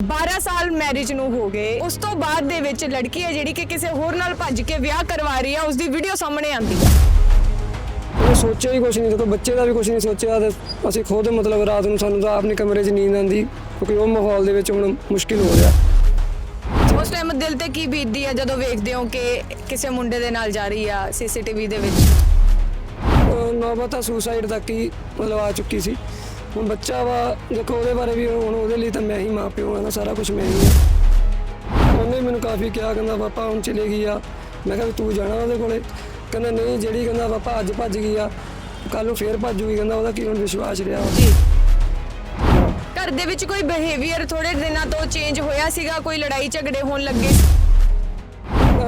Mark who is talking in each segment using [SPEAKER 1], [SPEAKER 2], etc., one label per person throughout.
[SPEAKER 1] 12 ਸਾਲ ਮੈਰਿਜ ਨੂੰ ਹੋ ਗਏ। ਉਸ ਤੋਂ ਬਾਅਦ ਦੇ ਵਿੱਚ ਲੜਕੀ ਹੈ ਜਿਹੜੀ ਕਿ ਕਿਸੇ ਹੋਰ ਨਾਲ ਭੱਜ ਕੇ ਵਿਆਹ ਕਰਵਾ ਰਹੀ ਹੈ ਉਸ ਦੀ ਵੀਡੀਓ ਸਾਹਮਣੇ ਆਂਦੀ ਹੈ।
[SPEAKER 2] ਉਹ ਸੋਚਿਆ ਹੀ ਕੁਛ ਨਹੀਂ ਦੇਖੋ ਬੱਚੇ ਦਾ ਵੀ ਕੁਛ ਨਹੀਂ ਸੋਚਿਆ ਤੇ ਅਸੀਂ ਖੁਦ ਮਤਲਬ ਰਾਤ ਨੂੰ ਸਾਨੂੰ ਤਾਂ ਆਪਣੇ ਕਮਰੇ 'ਚ ਨੀਂਦ ਆਉਂਦੀ ਕਿਉਂਕਿ ਉਹ ਮਾਹੌਲ ਦੇ ਵਿੱਚ ਹੁਣ ਮੁਸ਼ਕਿਲ ਹੋ ਰਿਹਾ।
[SPEAKER 1] ਉਸ ਟਾਈਮ ਦਿਲ ਤੇ ਕੀ ਬੀਤਦੀ ਹੈ ਜਦੋਂ ਵੇਖਦੇ ਹੋ ਕਿ ਕਿਸੇ ਮੁੰਡੇ ਦੇ ਨਾਲ ਜਾ ਰਹੀ ਆ ਸੀਸੀਟੀਵੀ ਦੇ ਵਿੱਚ?
[SPEAKER 2] ਨੌਬਤ ਤਾਂ ਸੁਸਾਈਡ ਤੱਕ ਹੀ ਮਤਲਬ ਆ ਚੁੱਕੀ ਸੀ। ਹੁਣ ਬੱਚਾ ਵਾ ਦੇਖੋ ਉਹਦੇ ਬਾਰੇ ਵੀ ਹੁਣ ਉਹਦੇ ਲਈ ਤਾਂ ਮੈਂ ਹੀ ਮਾਂ ਪਿਓ ਆ ਨਾ ਸਾਰਾ ਕੁਝ ਮੈਂ ਹੀ ਆ ਉਹਨੇ ਮੈਨੂੰ ਕਾਫੀ ਕਿਹਾ ਕਹਿੰਦਾ ਪਾਪਾ ਹੁਣ ਚਲੇ ਗਈ ਆ। ਮੈਂ ਕਿਹਾ ਵੀ ਤੂੰ ਜਾਣਾ ਉਹਦੇ ਕੋਲੇ? ਕਹਿੰਦਾ ਨਹੀਂ ਜਿਹੜੀ ਕਹਿੰਦਾ ਪਾਪਾ ਅੱਜ ਭੱਜ ਗਈ ਆ ਕੱਲ ਨੂੰ ਫੇਰ ਭੱਜੂਗੀ। ਕਹਿੰਦਾ ਉਹਦਾ ਕੀ ਹੁਣ ਵਿਸ਼ਵਾਸ ਰਿਹਾ।
[SPEAKER 1] ਜੀ। ਘਰ ਦੇ ਵਿੱਚ ਕੋਈ ਬਿਹੇਵੀਅਰ ਥੋੜੇ ਦਿਨਾਂ ਤੋਂ ਚੇਂਜ ਹੋਇਆ ਸੀਗਾ? ਕੋਈ ਲੜਾਈ ਝਗੜੇ ਹੋਣ ਲੱਗੇ?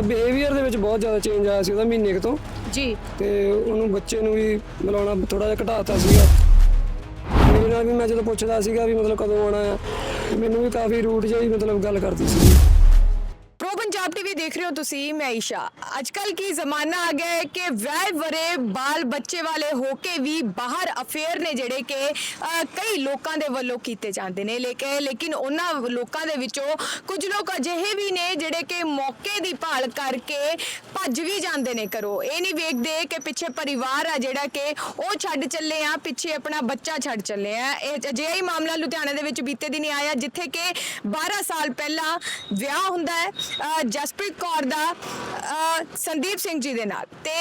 [SPEAKER 2] ਬਿਹੇਵੀਅਰ ਦੇ ਵਿੱਚ ਬਹੁਤ ਜ਼ਿਆਦਾ ਚੇਂਜ ਆਇਆ ਸੀ ਉਹਦਾ ਮਹੀਨੇ ਕੁ ਤੋਂ।
[SPEAKER 1] ਜੀ।
[SPEAKER 2] ਤੇ ਉਹਨੂੰ ਬੱਚੇ ਨੂੰ ਵੀ ਮਿਲਾਉਣਾ ਥੋੜਾ ਜਿਹਾ ਘਟਾਤਾ ਸੀਗਾ। ਨਾਲ ਵੀ ਮੈਂ ਜਦੋਂ ਪੁੱਛਦਾ ਸੀਗਾ ਵੀ ਮਤਲਬ ਕਦੋਂ ਆਉਣਾ ਆ ਮੈਨੂੰ ਵੀ ਕਾਫੀ ਰੂਟ ਜਿਹੀ ਮਤਲਬ ਗੱਲ ਕਰਦੀ ਸੀ।
[SPEAKER 1] ਦੇਖ ਰਹੇ ਹੋ ਤੁਸੀਂ ਮੈਂ ਈਸ਼ਾ। ਅੱਜ ਕੱਲ ਕੀ ਜ਼ਮਾਨਾ ਆ ਗਿਆ ਹੈ ਕਿ ਵਿਆਹ ਵਰੇ ਬਾਲ ਬੱਚੇ ਵਾਲੇ ਹੋ ਕੇ ਵੀ ਬਾਹਰ ਅਫੇਅਰ ਨੇ ਜਿਹੜੇ ਕਿ ਅਹ, ਕਈ ਲੋਕਾਂ ਦੇ ਵੱਲੋਂ ਕੀਤੇ ਜਾਂਦੇ ਨੇ। ਲੇਕਿਨ ਲੇਕਿਨ ਉਹਨਾਂ ਲੋਕਾਂ ਦੇ ਵਿੱਚੋਂ ਕੁਝ ਲੋਕ ਅਜਿਹੇ ਵੀ ਨੇ ਜਿਹੜੇ ਕਿ ਮੌਕੇ ਦੀ ਭਾਲ ਕਰਕੇ ਭੱਜ ਵੀ ਜਾਂਦੇ ਨੇ ਕਰੋ ਇਹ ਨਹੀਂ ਵੇਖਦੇ ਕਿ ਪਿੱਛੇ ਪਰਿਵਾਰ ਆ ਜਿਹੜਾ ਕਿ ਉਹ ਛੱਡ ਚੱਲੇ ਆ ਪਿੱਛੇ ਆਪਣਾ ਬੱਚਾ ਛੱਡ ਚੱਲੇ ਆ। ਇਹ ਅਜਿਹਾ ਹੀ ਮਾਮਲਾ ਲੁਧਿਆਣਾ ਦੇ ਵਿੱਚ ਬੀਤੇ ਦਿਨ ਆਇਆ ਜਿੱਥੇ ਕਿ 12 ਸਾਲ ਪਹਿਲਾਂ ਵਿਆਹ ਹੁੰਦਾ ਹੈ। ਅਹ ਜਸਪ੍ਰੀਤ ਕੌਰ ਦਾ ਸੰਦੀਪ ਸਿੰਘ ਜੀ ਦੇ ਨਾਲ। ਤੇ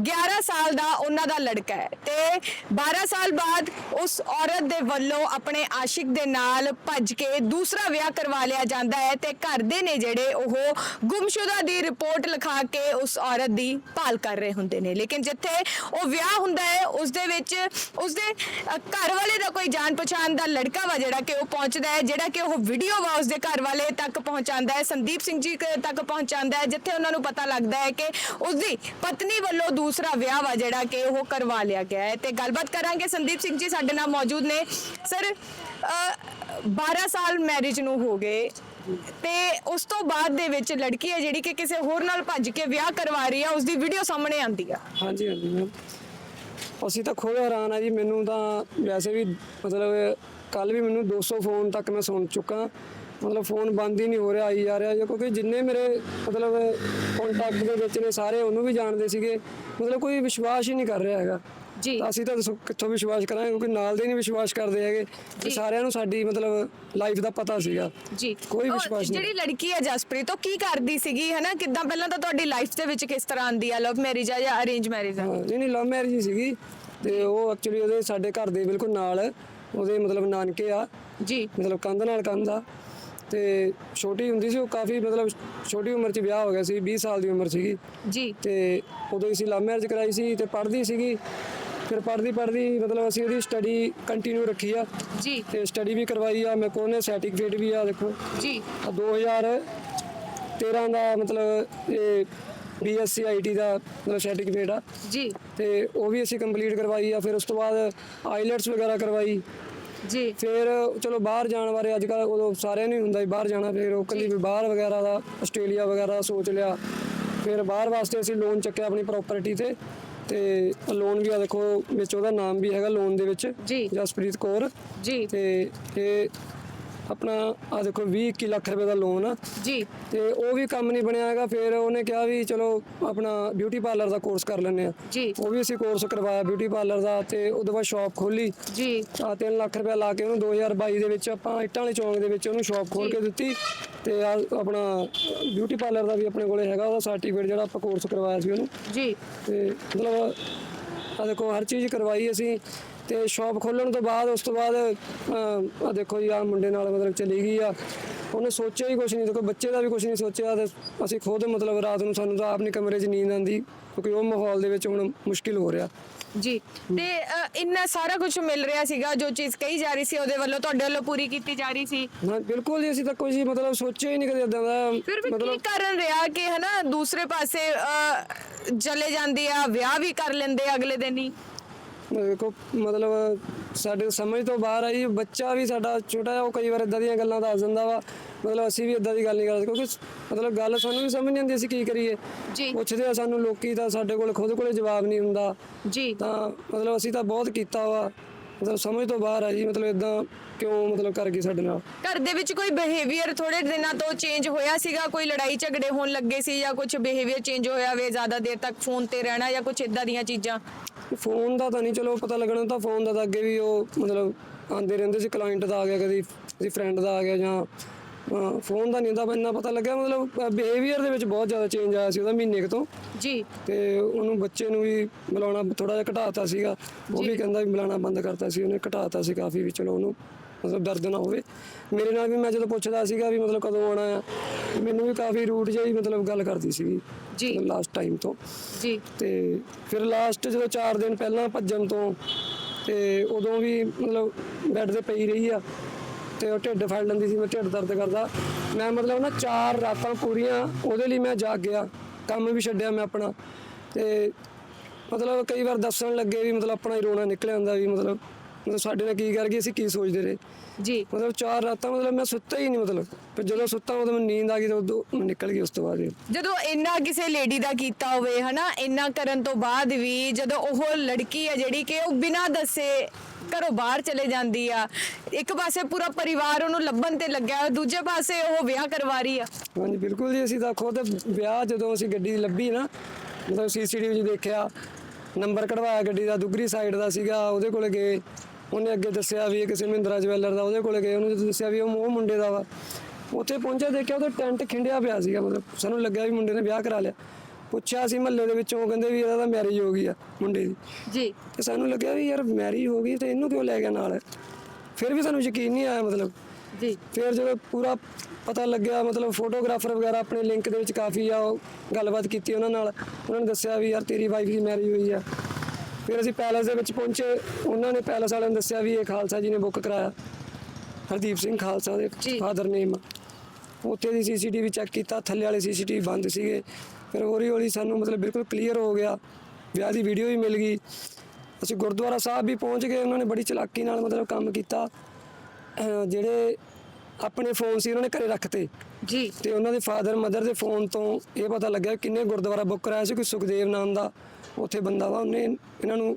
[SPEAKER 1] 11 ਸਾਲ ਦਾ ਉਹਨਾਂ ਦਾ ਲੜਕਾ ਹੈ। ਤੇ 12 ਸਾਲ ਬਾਅਦ ਉਸ ਔਰਤ ਦੇ ਵੱਲੋਂ ਆਪਣੇ ਆਸ਼ਿਕ ਦੇ ਨਾਲ ਭੱਜ ਕੇ ਦੂਸਰਾ ਵਿਆਹ ਕਰਵਾ ਲਿਆ ਜਾਂਦਾ ਹੈ ਤੇ ਘਰ ਦੇ ਨੇ ਜਿਹੜੇ ਉਹ ਗੁੰਮਸ਼ੁਦਾ ਦੀ ਰਿਪੋਰਟ ਲਿਖਾ ਕੇ ਉਸ ਔਰਤ ਦੀ ਭਾਲ ਕਰ ਰਹੇ ਹੁੰਦੇ ਨੇ। ਲੇਕਿਨ ਜਿੱਥੇ ਉਹ ਵਿਆਹ ਹੁੰਦਾ ਹੈ, ਉਸ ਦੇ ਵਿੱਚ ਉਸ ਦੇ ਘਰ ਵਾਲੇ ਦਾ ਕੋਈ ਜਾਣ ਪਛਾਣ ਦਾ ਲੜਕਾ ਵਾ ਜਿਹੜਾ ਕਿ ਉਹ ਪਹੁੰਚਦਾ ਹੈ, ਜਿਹੜਾ ਕਿ ਉਹ ਵੀਡੀਓ ਵਾ ਉਸ ਦੇ ਘਰ ਵਾਲੇ ਤੱਕ ਪਹੁੰਚਾਉਂਦਾ ਹੈ। ਸੰਦੀਪ ਸਿੰਘ ਜੀ ਤੱਕ ਪਹੁੰਚਾਉਂਦਾ ਹੈ, ਜਿੱਥੇ ਉਹਨਾਂ ਨੂੰ ਪਤਾ ਲੱਗਦਾ ਹੈ ਕਿ ਉਸ ਦੀ ਪਤਨੀ ਵੱਲੋਂ ਦੂਸਰਾ ਵਿਆਹ ਵਾ ਜਿਹੜਾ ਕਿ ਉਹ ਕਰਵਾ ਲਿਆ ਗਿਆ ਹੈ। ਤੇ ਗੱਲਬਾਤ ਕਰਾਂਗੇ। ਸੰਦੀਪ ਸਿੰਘ ਜੀ ਸਾਡੇ ਨਾਲ ਮੌਜੂਦ ਨੇ। ਸਰ 12 ਸਾਲ ਮੈਰਿਜ ਨੂੰ ਹੋ ਗਏ। ਤੇ ਉਸ ਤੋਂ ਬਾਅਦ ਦੇ ਵਿੱਚ ਲੜਕੀ ਹੈ ਜਿਹੜੀ ਕਿ ਕਿਸੇ ਹੋਰ ਨਾਲ ਭੱਜ ਕੇ ਵਿਆਹ ਕਰਵਾ ਰਹੀ ਹੈ। ਉਸ ਦੀ ਵੀਡੀਓ ਸਾਹਮਣੇ ਆਂਦੀ ਆ।
[SPEAKER 2] ਹਾਂਜੀ ਹਾਂਜੀ ਮੈਮ ਅਸੀਂ ਤਾਂ ਖੁਦ ਹੈਰਾਨ ਆ ਜੀ। ਮੈਨੂੰ ਤਾਂ ਵੈਸੇ ਵੀ ਮਤਲਬ ਕੱਲ ਵੀ ਮੈਨੂੰ 200 ਫੋਨ ਤੱਕ ਮੈਂ ਸੁਣ ਚੁੱਕਾ। ਮਤਲਬ ਫੋਨ ਬੰਦ ਹੀ ਨਹੀਂ ਹੋ ਰਿਹਾ ਆਈ ਜਾ ਰਿਹਾ ਜੀ, ਕਿਉਂਕਿ ਜਿੰਨੇ ਮੇਰੇ ਮਤਲਬ ਕੰਟੈਕਟ ਦੇ ਵਿੱਚ ਨੇ ਸਾਰੇ ਉਹਨੂੰ ਵੀ ਜਾਣਦੇ ਸੀਗੇ। ਮਤਲਬ ਕੋਈ ਵਿਸ਼ਵਾਸ ਹੀ ਨਹੀਂ ਕਰ ਰਿਹਾ ਹੈਗਾ।
[SPEAKER 1] ਜੀ।
[SPEAKER 2] ਤਾਂ ਅਸੀਂ ਤਾਂ ਦੱਸੋ ਕਿੱਥੋਂ ਵਿਸ਼ਵਾਸ ਕਰਾਂਗੇ ਕਿਉਂਕਿ ਨਾਲ ਦੇ ਨਹੀਂ ਵਿਸ਼ਵਾਸ ਕਰਦੇ ਹੈਗੇ। ਤੇ। ਸਾਰਿਆਂ ਨੂੰ ਸਾਡੀ ਮਤਲਬ ਲਾਈਫ ਦਾ ਪਤਾ ਸੀਗਾ।
[SPEAKER 1] ਜੀ।
[SPEAKER 2] ਕੋਈ ਵਿਸ਼ਵਾਸ ਨਹੀਂ।
[SPEAKER 1] ਜਿਹੜੀ ਲੜਕੀ ਹੈ ਜਸਪ੍ਰੀਤ ਉਹ ਕੀ ਕਰਦੀ ਸੀਗੀ ਹਨਾ? ਕਿੱਦਾਂ ਪਹਿਲਾਂ ਤਾਂ ਤੁਹਾਡੀ ਲਾਈਫ ਦੇ ਵਿੱਚ ਕਿਸ ਤਰ੍ਹਾਂ ਆਂਦੀ ਆ ਲਵ ਮੈਰਿਜ ਆ ਜਾਂ ਅਰੇਂਜ ਮੈਰਿਜ ਆ?
[SPEAKER 2] ਨਹੀਂ ਨਹੀਂ ਲਵ ਮੈਰਿਜ ਹੀ ਸੀਗੀ। ਤੇ ਉਹ ਐਕਚੁਅਲੀ ਉਹਦੇ ਸਾਡੇ ਘਰ ਦੇ ਬਿਲਕੁਲ ਨਾਲ ਉਹਦੇ ਮਤਲਬ ਨਾਨਕੇ ਆ।
[SPEAKER 1] ਜੀ।
[SPEAKER 2] ਮਤਲਬ ਕੰਧ ਨਾਲ ਕੰਧ ਆ। ਤੇ ਛੋਟੀ ਹੁੰਦੀ ਸੀ ਉਹ ਕਾਫੀ ਮਤਲਬ ਛੋਟੀ ਉਮਰ 'ਚ ਵਿਆਹ ਹੋ ਗਿਆ ਸੀ 20 ਸਾਲ ਦੀ ਉਮਰ ਸੀਗੀ।
[SPEAKER 1] ਜੀ।
[SPEAKER 2] ਤੇ ਉਦੋਂ ਅਸੀਂ ਲਵ ਮੈਰਿਜ ਕਰਾਈ ਸੀ ਤੇ ਪੜ੍ਹਦੀ ਸੀਗੀ। ਫਿਰ ਪੜ੍ਹਦੀ ਪੜ੍ਹਦੀ ਮਤਲਬ ਅਸੀਂ ਉਹਦੀ ਸਟੱਡੀ ਕੰਟੀਨਿਊ ਰੱਖੀ ਆ।
[SPEAKER 1] ਜੀ।
[SPEAKER 2] ਤੇ ਸਟੱਡੀ ਵੀ ਕਰਵਾਈ ਆ ਮੇਰੇ ਕੋਲ ਨੇ ਸਰਟੀਫਿਕੇਟ ਵੀ ਆ ਦੇਖੋ।
[SPEAKER 1] ਜੀ।
[SPEAKER 2] ਆਹ 2013 ਦਾ ਮਤਲਬ ਇਹ ਬੀਐਸਸੀ ਆਈਟੀ ਦਾ ਮਤਲਬ ਸਰਟੀਫਿਕੇਟ ਆ।
[SPEAKER 1] ਜੀ।
[SPEAKER 2] ਤੇ ਉਹ ਵੀ ਅਸੀਂ ਕੰਪਲੀਟ ਕਰਵਾਈ ਆ ਫਿਰ ਉਸ ਤੋਂ ਬਾਅਦ ਆਈਲੈਟਸ ਵਗੈਰਾ ਕਰਵਾਈ।
[SPEAKER 1] ਜੀ।
[SPEAKER 2] ਫਿਰ ਚਲੋ ਬਾਹਰ ਜਾਣ ਬਾਰੇ ਅੱਜ ਕੱਲ ਉਦੋਂ ਸਾਰਿਆਂ ਨੂੰ ਹੀ ਹੁੰਦਾ ਵੀ ਬਾਹਰ ਜਾਣਾ ਫਿਰ ਉਹ ਕਹਿੰਦੀ ਵੀ ਬਾਹਰ ਵਗੈਰਾ ਦਾ ਆਸਟ੍ਰੇਲੀਆ ਵਗੈਰਾ ਦਾ ਸੋਚ ਲਿਆ। ਫਿਰ ਬਾਹਰ ਵਾਸਤੇ ਅਸੀਂ ਲੋਨ ਚੱਕਿਆ ਆਪਣੀ ਪ੍ਰਾਪਰਟੀ ਤੇ ਤੇ ਲੋਨ ਵੀ ਆ ਦੇਖੋ ਵਿੱਚ ਉਹਦਾ ਨਾਮ ਵੀ ਹੈਗਾ ਲੋਨ ਦੇ ਵਿੱਚ
[SPEAKER 1] ਜੀ।
[SPEAKER 2] ਜਸਪ੍ਰੀਤ ਕੌਰ।
[SPEAKER 1] ਜੀ।
[SPEAKER 2] ਤੇ ਇਹ ਆਪਣਾ ਆ ਦੇਖੋ 20 21 ਲੱਖ ਰੁਪਏ ਦਾ ਲੋਨ ਆ।
[SPEAKER 1] ਜੀ।
[SPEAKER 2] ਤੇ ਉਹ ਵੀ ਕੰਮ ਨਹੀਂ ਬਣਿਆ ਹੈਗਾ। ਫਿਰ ਉਹਨੇ ਕਿਹਾ ਵੀ ਚਲੋ ਆਪਣਾ ਬਿਊਟੀ ਪਾਰਲਰ ਦਾ ਕੋਰਸ ਕਰ ਲੈਂਦੇ ਆ।
[SPEAKER 1] ਜੀ।
[SPEAKER 2] ਉਹ ਵੀ ਅਸੀਂ ਕੋਰਸ ਕਰਵਾਇਆ ਬਿਊਟੀ ਪਾਰਲਰ ਦਾ ਤੇ ਉਹਦੇ ਬਾਅਦ ਸ਼ਾਪ ਖੋਲੀ
[SPEAKER 1] ਜੀ।
[SPEAKER 2] ਆ 3 ਲੱਖ ਰੁਪਏ ਲਾ ਕੇ ਉਹਨੂੰ 2022 ਦੇ ਵਿੱਚ ਆਪਾਂ ਇੱਟਾਂ ਵਾਲੇ ਚੌਂਕ ਦੇ ਵਿੱਚ ਉਹਨੂੰ ਸ਼ਾਪ ਖੋਲ ਕੇ ਦਿੱਤੀ। ਤੇ ਆ ਆਪਣਾ ਬਿਊਟੀ ਪਾਰਲਰ ਦਾ ਵੀ ਆਪਣੇ ਕੋਲੇ ਹੈਗਾ। ਉਹਦਾ ਸਰਟੀਫਿਕੇਟ ਜਿਹੜਾ ਆਪਾਂ ਕੋਰਸ ਕਰਵਾਇਆ ਸੀ ਉਹਨੂੰ।
[SPEAKER 1] ਜੀ।
[SPEAKER 2] ਤੇ ਮਤਲਬ ਆ ਦੇਖੋ ਹਰ ਚੀਜ਼ ਕਰਵਾਈ ਅਸੀਂ। ਤੇ ਸ਼ਾਪ ਖੋਲਣ ਤੋਂ ਬਾਅਦ ਉਸ ਤੋਂ ਬਾਅਦ ਆ ਦੇਖੋ ਜੀ ਆ ਮੁੰਡੇ ਨਾਲ ਮਤਲਬ ਚਲੀ ਗਈ ਆ। ਉਹਨੇ ਸੋਚਿਆ ਹੀ ਕੁਛ ਨਹੀਂ ਦੇਖੋ ਬੱਚੇ ਦਾ ਵੀ ਕੁਛ ਨਹੀਂ ਸੋਚਿਆ ਤੇ ਅਸੀਂ ਖੁਦ ਮਤਲਬ ਰਾਤ ਨੂੰ ਸਾਨੂੰ ਤਾਂ ਆਪਣੇ ਕਮਰੇ 'ਚ ਨੀਂਦ ਆਉਂਦੀ ਕਿਉਂਕਿ ਉਹ ਮਾਹੌਲ ਦੇ ਵਿੱਚ ਹੁਣ ਮੁਸ਼ਕਿਲ ਹੋ ਰਿਹਾ।
[SPEAKER 1] ਜੀ ਤੇ ਇੰਨਾ ਸਾਰਾ ਕੁਝ ਮਿਲ ਰਿਹਾ ਸੀਗਾ ਜੋ ਚੀਜ਼ ਕਹੀ ਜਾ ਰਹੀ ਸੀ ਉਹਦੇ ਵੱਲੋਂ ਤੁਹਾਡੇ ਵੱਲੋਂ ਪੂਰੀ ਕੀਤੀ ਜਾ ਰਹੀ ਸੀ।
[SPEAKER 2] ਹਾਂ ਬਿਲਕੁਲ ਜੀ ਅਸੀਂ ਤਾਂ ਕੋਈ ਮਤਲਬ ਸੋਚਿਆ ਹੀ ਨਹੀਂ ਕਦੇ ਇਦਾਂ ਦਾ
[SPEAKER 1] ਵੀ ਕੀ ਕਾਰਨ ਰਿਹਾ ਕਿ ਹਨਾ ਦੂਸਰੇ ਪਾਸੇ ਚਲੇ ਜਾਂਦੇ ਆ ਵਿਆਹ ਵੀ ਕਰ ਲੈਂਦੇ ਆ ਅਗਲੇ ਦਿਨ ਹੀ?
[SPEAKER 2] ਦੇਖੋ ਮਤਲਬ ਸਾਡੇ ਸਮਝ ਤੋਂ ਬਾਹਰ ਆ ਜੀ ਬੱਚਾ ਵੀ ਸਾਡਾ ਛੋਟਾ ਜਿਹਾ ਉਹ ਕਈ ਵਾਰ ਇਦਾਂ ਦੀਆਂ ਗੱਲਾਂ ਦੱਸ ਦਿੰਦਾ ਵਾ। ਮਤਲਬ ਅਸੀਂ ਵੀ ਇਦਾਂ ਦੀ ਗੱਲ ਨਹੀਂ ਕਰਦੇ ਕਿਉਂਕਿ ਮਤਲਬ ਗੱਲ ਸਾਨੂੰ ਵੀ ਸਮਝ ਨਹੀਂ ਆਉਂਦੀ ਅਸੀਂ ਕੀ ਕਰੀਏ।
[SPEAKER 1] ਜੀ।
[SPEAKER 2] ਪੁੱਛਦੇ ਆ ਸਾਨੂੰ ਲੋਕੀ ਤਾਂ ਸਾਡੇ ਕੋਲ ਖੁਦ ਕੋਲੇ ਜਵਾਬ ਨਹੀਂ ਹੁੰਦਾ।
[SPEAKER 1] ਜੀ।
[SPEAKER 2] ਤਾਂ ਮਤਲਬ ਅਸੀਂ ਤਾਂ ਬਹੁਤ ਕੀਤਾ ਵਾ। ਮਤਲਬ ਸਮਝ ਤੋਂ ਬਾਹਰ ਆ ਜੀ ਮਤਲਬ ਇਦਾਂ ਕਿਉਂ ਮਤਲਬ ਕਰ ਗਈ ਸਾਡੇ ਨਾਲ।
[SPEAKER 1] ਘਰ ਦੇ ਵਿੱਚ ਕੋਈ ਬਿਹੇਵੀਅਰ ਥੋੜੇ ਦਿਨਾਂ ਤੋਂ ਚੇਂਜ ਹੋਇਆ ਸੀਗਾ? ਕੋਈ ਲੜਾਈ ਝਗੜੇ ਹੋਣ ਲੱਗੇ ਸੀ ਜਾਂ ਕੁਝ ਬਿਹੇਵੀਅਰ ਚੇਂਜ ਹੋਇਆ ਵੇ ਜ਼ਿਆਦਾ ਦੇਰ ਤੱਕ ਫੋਨ ਤੇ ਰਹਿਣਾ ਜਾਂ ਕੁਝ ਇਦਾਂ ਦੀਆਂ ਚੀਜ਼ਾਂ?
[SPEAKER 2] ਫੋਨ ਦਾ ਤਾਂ ਨਹੀਂ ਚਲੋ ਪਤਾ ਲੱਗਣਾ ਤਾਂ ਫੋਨ ਦਾ ਤਾਂ ਅੱਗੇ ਵੀ ਉਹ ਮਤਲਬ ਆਂਦੇ ਰਹਿੰਦੇ ਸੀ ਕਲਾਇੰਟ ਦਾ ਆ ਗਿਆ ਕਦੀ ਕਿਸੇ ਫਰੈਂਡ ਦਾ ਆ ਗਿਆ ਜਾਂ ਫੋਨ ਦਾ ਨਹੀਂ ਤਾਂ ਇੰਨਾ ਪਤਾ ਲੱਗਿਆ ਮਤਲਬ ਬਿਹੇਵੀਅਰ ਦੇ ਵਿੱਚ ਬਹੁਤ ਜ਼ਿਆਦਾ ਚੇਂਜ ਆਇਆ ਸੀ ਉਹਦਾ ਮਹੀਨੇ ਕੁ ਤੋਂ।
[SPEAKER 1] ਜੀ।
[SPEAKER 2] ਤੇ ਉਹਨੂੰ ਬੱਚੇ ਨੂੰ ਵੀ ਬੁਲਾਉਣਾ ਥੋੜਾ ਜਿਹਾ ਘਟਾਤਾ ਸੀਗਾ ਉਹ ਵੀ ਕਹਿੰਦਾ ਵੀ ਬੁਲਾਉਣਾ ਬੰਦ ਕਰਤਾ ਸੀ ਉਹਨੇ ਘਟਾਤਾ ਸੀ ਕਾਫੀ ਵੀ ਚਲੋ ਉਹਨੂੰ ਮਤਲਬ ਦਰਦ ਨਾ ਹੋਵੇ। ਮੇਰੇ ਨਾਲ ਵੀ ਮੈਂ ਜਦੋਂ ਪੁੱਛਦਾ ਸੀਗਾ ਵੀ ਮਤਲਬ ਕਦੋਂ ਆਉਣਾ ਆ ਮੈਨੂੰ ਵੀ ਕਾਫੀ ਰੂਟ ਜਿਹੀ ਮਤਲਬ ਗੱਲ ਕਰਦੀ ਸੀਗੀ।
[SPEAKER 1] ਜੀ।
[SPEAKER 2] ਲਾਸਟ ਟਾਈਮ ਤੋਂ।
[SPEAKER 1] ਜੀ।
[SPEAKER 2] ਤੇ ਫਿਰ ਲਾਸਟ ਜਦੋਂ 4 ਦਿਨ ਪਹਿਲਾਂ ਭੱਜਣ ਤੋਂ ਤੇ ਉਦੋਂ ਵੀ ਮਤਲਬ ਬੈੱਡ ਤੇ ਪਈ ਰਹੀ ਆ ਤੇ ਉਹ ਢਿੱਡ ਫੜ ਲੈਂਦੀ ਸੀ ਮੈਂ ਢਿੱਡ ਦਰਦ ਕਰਦਾ। ਮੈਂ ਮਤਲਬ ਨਾ ਚਾਰ ਰਾਤਾਂ ਪੂਰੀਆਂ ਉਹਦੇ ਲਈ ਮੈਂ ਜਾਗ ਗਿਆ ਕੰਮ ਵੀ ਛੱਡਿਆ ਮੈਂ ਆਪਣਾ। ਤੇ ਮਤਲਬ ਕਈ ਵਾਰ ਦੱਸਣ ਲੱਗੇ ਵੀ ਮਤਲਬ ਆਪਣਾ ਹੀ ਰੋਣਾ ਨਿਕਲ ਆਉਂਦਾ ਵੀ ਮਤਲਬ ਮਤਲਬ ਸਾਡੇ ਨਾਲ ਕੀ ਕਰ ਗਈ ਅਸੀਂ ਕੀ ਸੋਚਦੇ ਰਹੇ?
[SPEAKER 1] ਜੀ।
[SPEAKER 2] ਮਤਲਬ ਚਾਰ ਰਾਤਾਂ ਮਤਲਬ ਮੈਂ ਸੁੱਤਾ ਹੀ ਨਹੀਂ ਮਤਲਬ। ਫਿਰ ਜਦੋਂ ਸੁੱਤਾ ਉਦੋਂ ਮੈਨੂੰ ਨੀਂਦ ਆ ਗਈ ਤੇ ਉਦੋਂ ਮੈਂ ਨਿਕਲ ਗਈ ਉਸ ਤੋਂ ਬਾਅਦ।
[SPEAKER 1] ਜਦੋਂ ਇੰਨਾ ਕਿਸੇ ਲੇਡੀ ਦਾ ਕੀਤਾ ਹੋਵੇ ਹਨਾ ਇੰਨਾ ਕਰਨ ਤੋਂ ਬਾਅਦ ਵੀ ਜਦੋਂ ਉਹ ਲੜਕੀ ਹੈ ਜਿਹੜੀ ਕਿ ਉਹ ਬਿਨਾਂ ਦੱਸੇ ਘਰੋਂ ਬਾਹਰ ਚਲੇ ਜਾਂਦੀ ਆ ਇੱਕ ਪਾਸੇ ਪੂਰਾ ਪਰਿਵਾਰ ਉਹਨੂੰ ਲੱਭਣ ਤੇ ਲੱਗਿਆ ਹੋਇਆ, ਦੂਜੇ ਪਾਸੇ ਉਹ ਵਿਆਹ ਕਰਵਾ ਰਹੀ ਆ।
[SPEAKER 2] ਹਾਂਜੀ ਬਿਲਕੁਲ ਜੀ ਅਸੀਂ ਤਾਂ ਖੁਦ ਵਿਆਹ ਜਦੋਂ ਅਸੀਂ ਗੱਡੀ ਲੱਭੀ ਨਾ ਮਤਲਬ ਸੀਸੀਟੀਵੀ 'ਚ ਦੇਖਿਆ ਨੰਬਰ ਕਢਵਾਇਆ ਗੱਡੀ ਦਾ ਦੁਗਰੀ ਸਾਈਡ ਦਾ ਸੀਗਾ ਉਹਦੇ ਕੋਲ ਗਏ। ਉਹਨੇ ਅੱਗੇ ਦੱਸਿਆ ਵੀ ਇਹ ਕਿਸੇ ਮਹਿੰਦਰਾ ਜਵੈਲਰ ਦਾ ਉਹਦੇ ਕੋਲ ਗਏ ਉਹਨੇ ਦੱਸਿਆ ਵੀ ਉਹ ਉਹ ਮੁੰਡੇ ਦਾ ਵਾ। ਉੱਥੇ ਪਹੁੰਚਿਆ ਦੇਖਿਆ ਉਹਦਾ ਟੈਂਟ ਖਿੰਡਿਆ ਪਿਆ ਸੀਗਾ ਮਤਲਬ ਸਾਨੂੰ ਲੱਗਿਆ ਵੀ ਮੁੰਡੇ ਨੇ ਵਿਆਹ ਕਰਾ ਲਿਆ। ਪੁੱਛਿਆ ਸੀ ਮਹੱਲੇ ਦੇ ਵਿੱਚੋਂ ਕਹਿੰਦੇ ਵੀ ਇਹਦਾ ਤਾਂ ਮੈਰਿਜ ਹੋ ਗਈ ਆ ਮੁੰਡੇ ਦੀ।
[SPEAKER 1] ਜੀ।
[SPEAKER 2] ਤੇ ਸਾਨੂੰ ਲੱਗਿਆ ਵੀ ਯਾਰ ਮੈਰਿਜ ਹੋ ਗਈ ਤੇ ਇਹਨੂੰ ਕਿਉਂ ਲੈ ਗਿਆ ਨਾਲ? ਫਿਰ ਵੀ ਸਾਨੂੰ ਯਕੀਨ ਨਹੀਂ ਆਇਆ ਮਤਲਬ।
[SPEAKER 1] ਜੀ।
[SPEAKER 2] ਫਿਰ ਜਦੋਂ ਪੂਰਾ ਪਤਾ ਲੱਗਿਆ ਮਤਲਬ ਫੋਟੋਗ੍ਰਾਫਰ ਵਗੈਰਾ ਆਪਣੇ ਲਿੰਕ ਦੇ ਵਿੱਚ ਕਾਫੀ ਆ ਉਹ ਗੱਲਬਾਤ ਕੀਤੀ ਉਹਨਾਂ ਨਾਲ। ਉਹਨਾਂ ਨੇ ਦੱਸਿਆ ਵੀ ਯਾਰ ਤੇਰੀ ਵਾਈਫ ਦੀ ਮੈਰਿਜ ਹੋਈ ਆ। ਫਿਰ ਅਸੀਂ ਪੈਲਸ ਦੇ ਵਿੱਚ ਪਹੁੰਚੇ। ਉਹਨਾਂ ਨੇ ਪੈਲਸ ਵਾਲਿਆਂ ਨੂੰ ਦੱਸਿਆ ਵੀ ਇਹ ਖਾਲਸਾ ਜੀ ਨੇ ਬੁੱਕ ਕਰਾਇਆ। ਹਰਦੀਪ ਸਿੰਘ ਖਾਲਸਾ ਦੇ
[SPEAKER 1] ਜੀ।
[SPEAKER 2] Father name. ਉੱਥੇ ਦੀ ਸੀਸੀਟੀਵੀ ਚੈੱਕ ਕੀਤਾ ਥੱਲੇ ਵਾਲੇ ਸੀਸੀਟੀਵੀ ਬੰਦ ਸੀਗੇ। ਫਿਰ ਹੌਲੀ ਹੌਲੀ ਸਾਨੂੰ ਮਤਲਬ ਬਿਲਕੁਲ ਕਲੀਅਰ ਹੋ ਗਿਆ। ਵਿਆਹ ਦੀ ਵੀਡੀਓ ਵੀ ਮਿਲ ਗਈ। ਅਸੀਂ ਗੁਰਦੁਆਰਾ ਸਾਹਿਬ ਵੀ ਪਹੁੰਚ ਗਏ। ਉਹਨਾਂ ਨੇ ਬੜੀ ਚਲਾਕੀ ਨਾਲ ਮਤਲਬ ਕੰਮ ਕੀਤਾ। ਅਹ ਜਿਹੜੇ ਆਪਣੇ ਫੋਨ ਸੀ ਉਹਨਾਂ ਨੇ ਘਰੇ ਰੱਖਤੇ।
[SPEAKER 1] ਜੀ।
[SPEAKER 2] ਤੇ ਉਹਨਾਂ ਦੇ ਫਾਦਰ ਮਦਰ ਦੇ ਫੋਨ ਤੋਂ ਇਹ ਪਤਾ ਲੱਗਿਆ ਕਿੰਨੇ ਗੁਰਦੁਆਰਾ ਬੁੱਕ ਕਰਾਇਆ ਸੀ ਕੋਈ ਸੁਖਦੇਵ ਨਾਮ ਦਾ। ਉੱਥੇ ਬੰਦਾ ਵਾ ਉਹਨੇ ਇਹਨਾਂ ਨੂੰ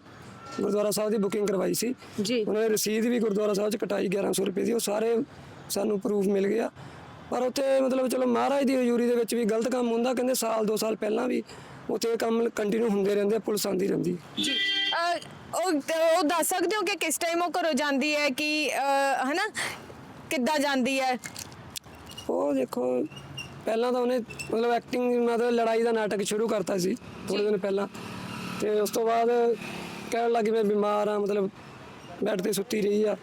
[SPEAKER 2] ਗੁਰਦੁਆਰਾ ਸਾਹਿਬ ਦੀ ਬੁਕਿੰਗ ਕਰਵਾਈ ਸੀ।
[SPEAKER 1] ਜੀ।
[SPEAKER 2] ਉਹਨਾਂ ਨੇ ਰਸੀਦ ਵੀ ਗੁਰਦੁਆਰਾ ਸਾਹਿਬ 'ਚ ਕਟਾਈ 1100 ਰੁਪਏ ਦੀ ਉਹ ਸਾਰੇ ਸਾਨੂੰ ਪ੍ਰੂਫ ਮਿਲ ਗਿਆ। ਪਰ ਉੱਥੇ ਮਤਲਬ ਚਲੋ ਮਹਾਰਾਜ ਦੀ ਹਜ਼ੂਰੀ ਦੇ ਵਿੱਚ ਵੀ ਗਲਤ ਕੰਮ ਹੁੰਦਾ ਕਹਿੰਦੇ ਸਾਲ ਦੋ ਸਾਲ ਪਹਿਲਾਂ ਵੀ ਉੱਥੇ ਇਹ ਕੰਮ ਕੰਟੀਨਿਊ ਹੁੰਦੇ ਰਹਿੰਦੇ ਆ ਪੁਲਿਸ ਆਂਦੀ ਰਹਿੰਦੀ।
[SPEAKER 1] ਜੀ। ਉਹ ਉਹ ਦੱਸ ਸਕਦੇ ਹੋ ਕਿ ਕਿਸ ਟਾਈਮ ਉਹ ਘਰੋਂ ਜਾਂਦੀ ਹੈ ਕਿ ਹਨਾ? ਕਿੱਦਾਂ ਜਾਂਦੀ ਹੈ?
[SPEAKER 2] ਉਹ ਦੇਖੋ ਪਹਿਲਾਂ ਤਾਂ ਉਹਨੇ ਮਤਲਬ ਐਕਟਿੰਗ ਮਤਲਬ ਲੜਾਈ ਦਾ ਨਾਟਕ ਸ਼ੁਰੂ ਕਰਤਾ ਸੀ ਥੋੜੇ ਦਿਨ ਪਹਿਲਾਂ। ਤੇ ਉਸ ਤੋਂ ਬਾਅਦ ਕਹਿਣ ਲੱਗੀ ਮੈਂ ਬਿਮਾਰ ਆ ਮਤਲਬ ਬੈੱਡ ਤੇ ਸੁੱਤੀ ਰਹੀ ਆ।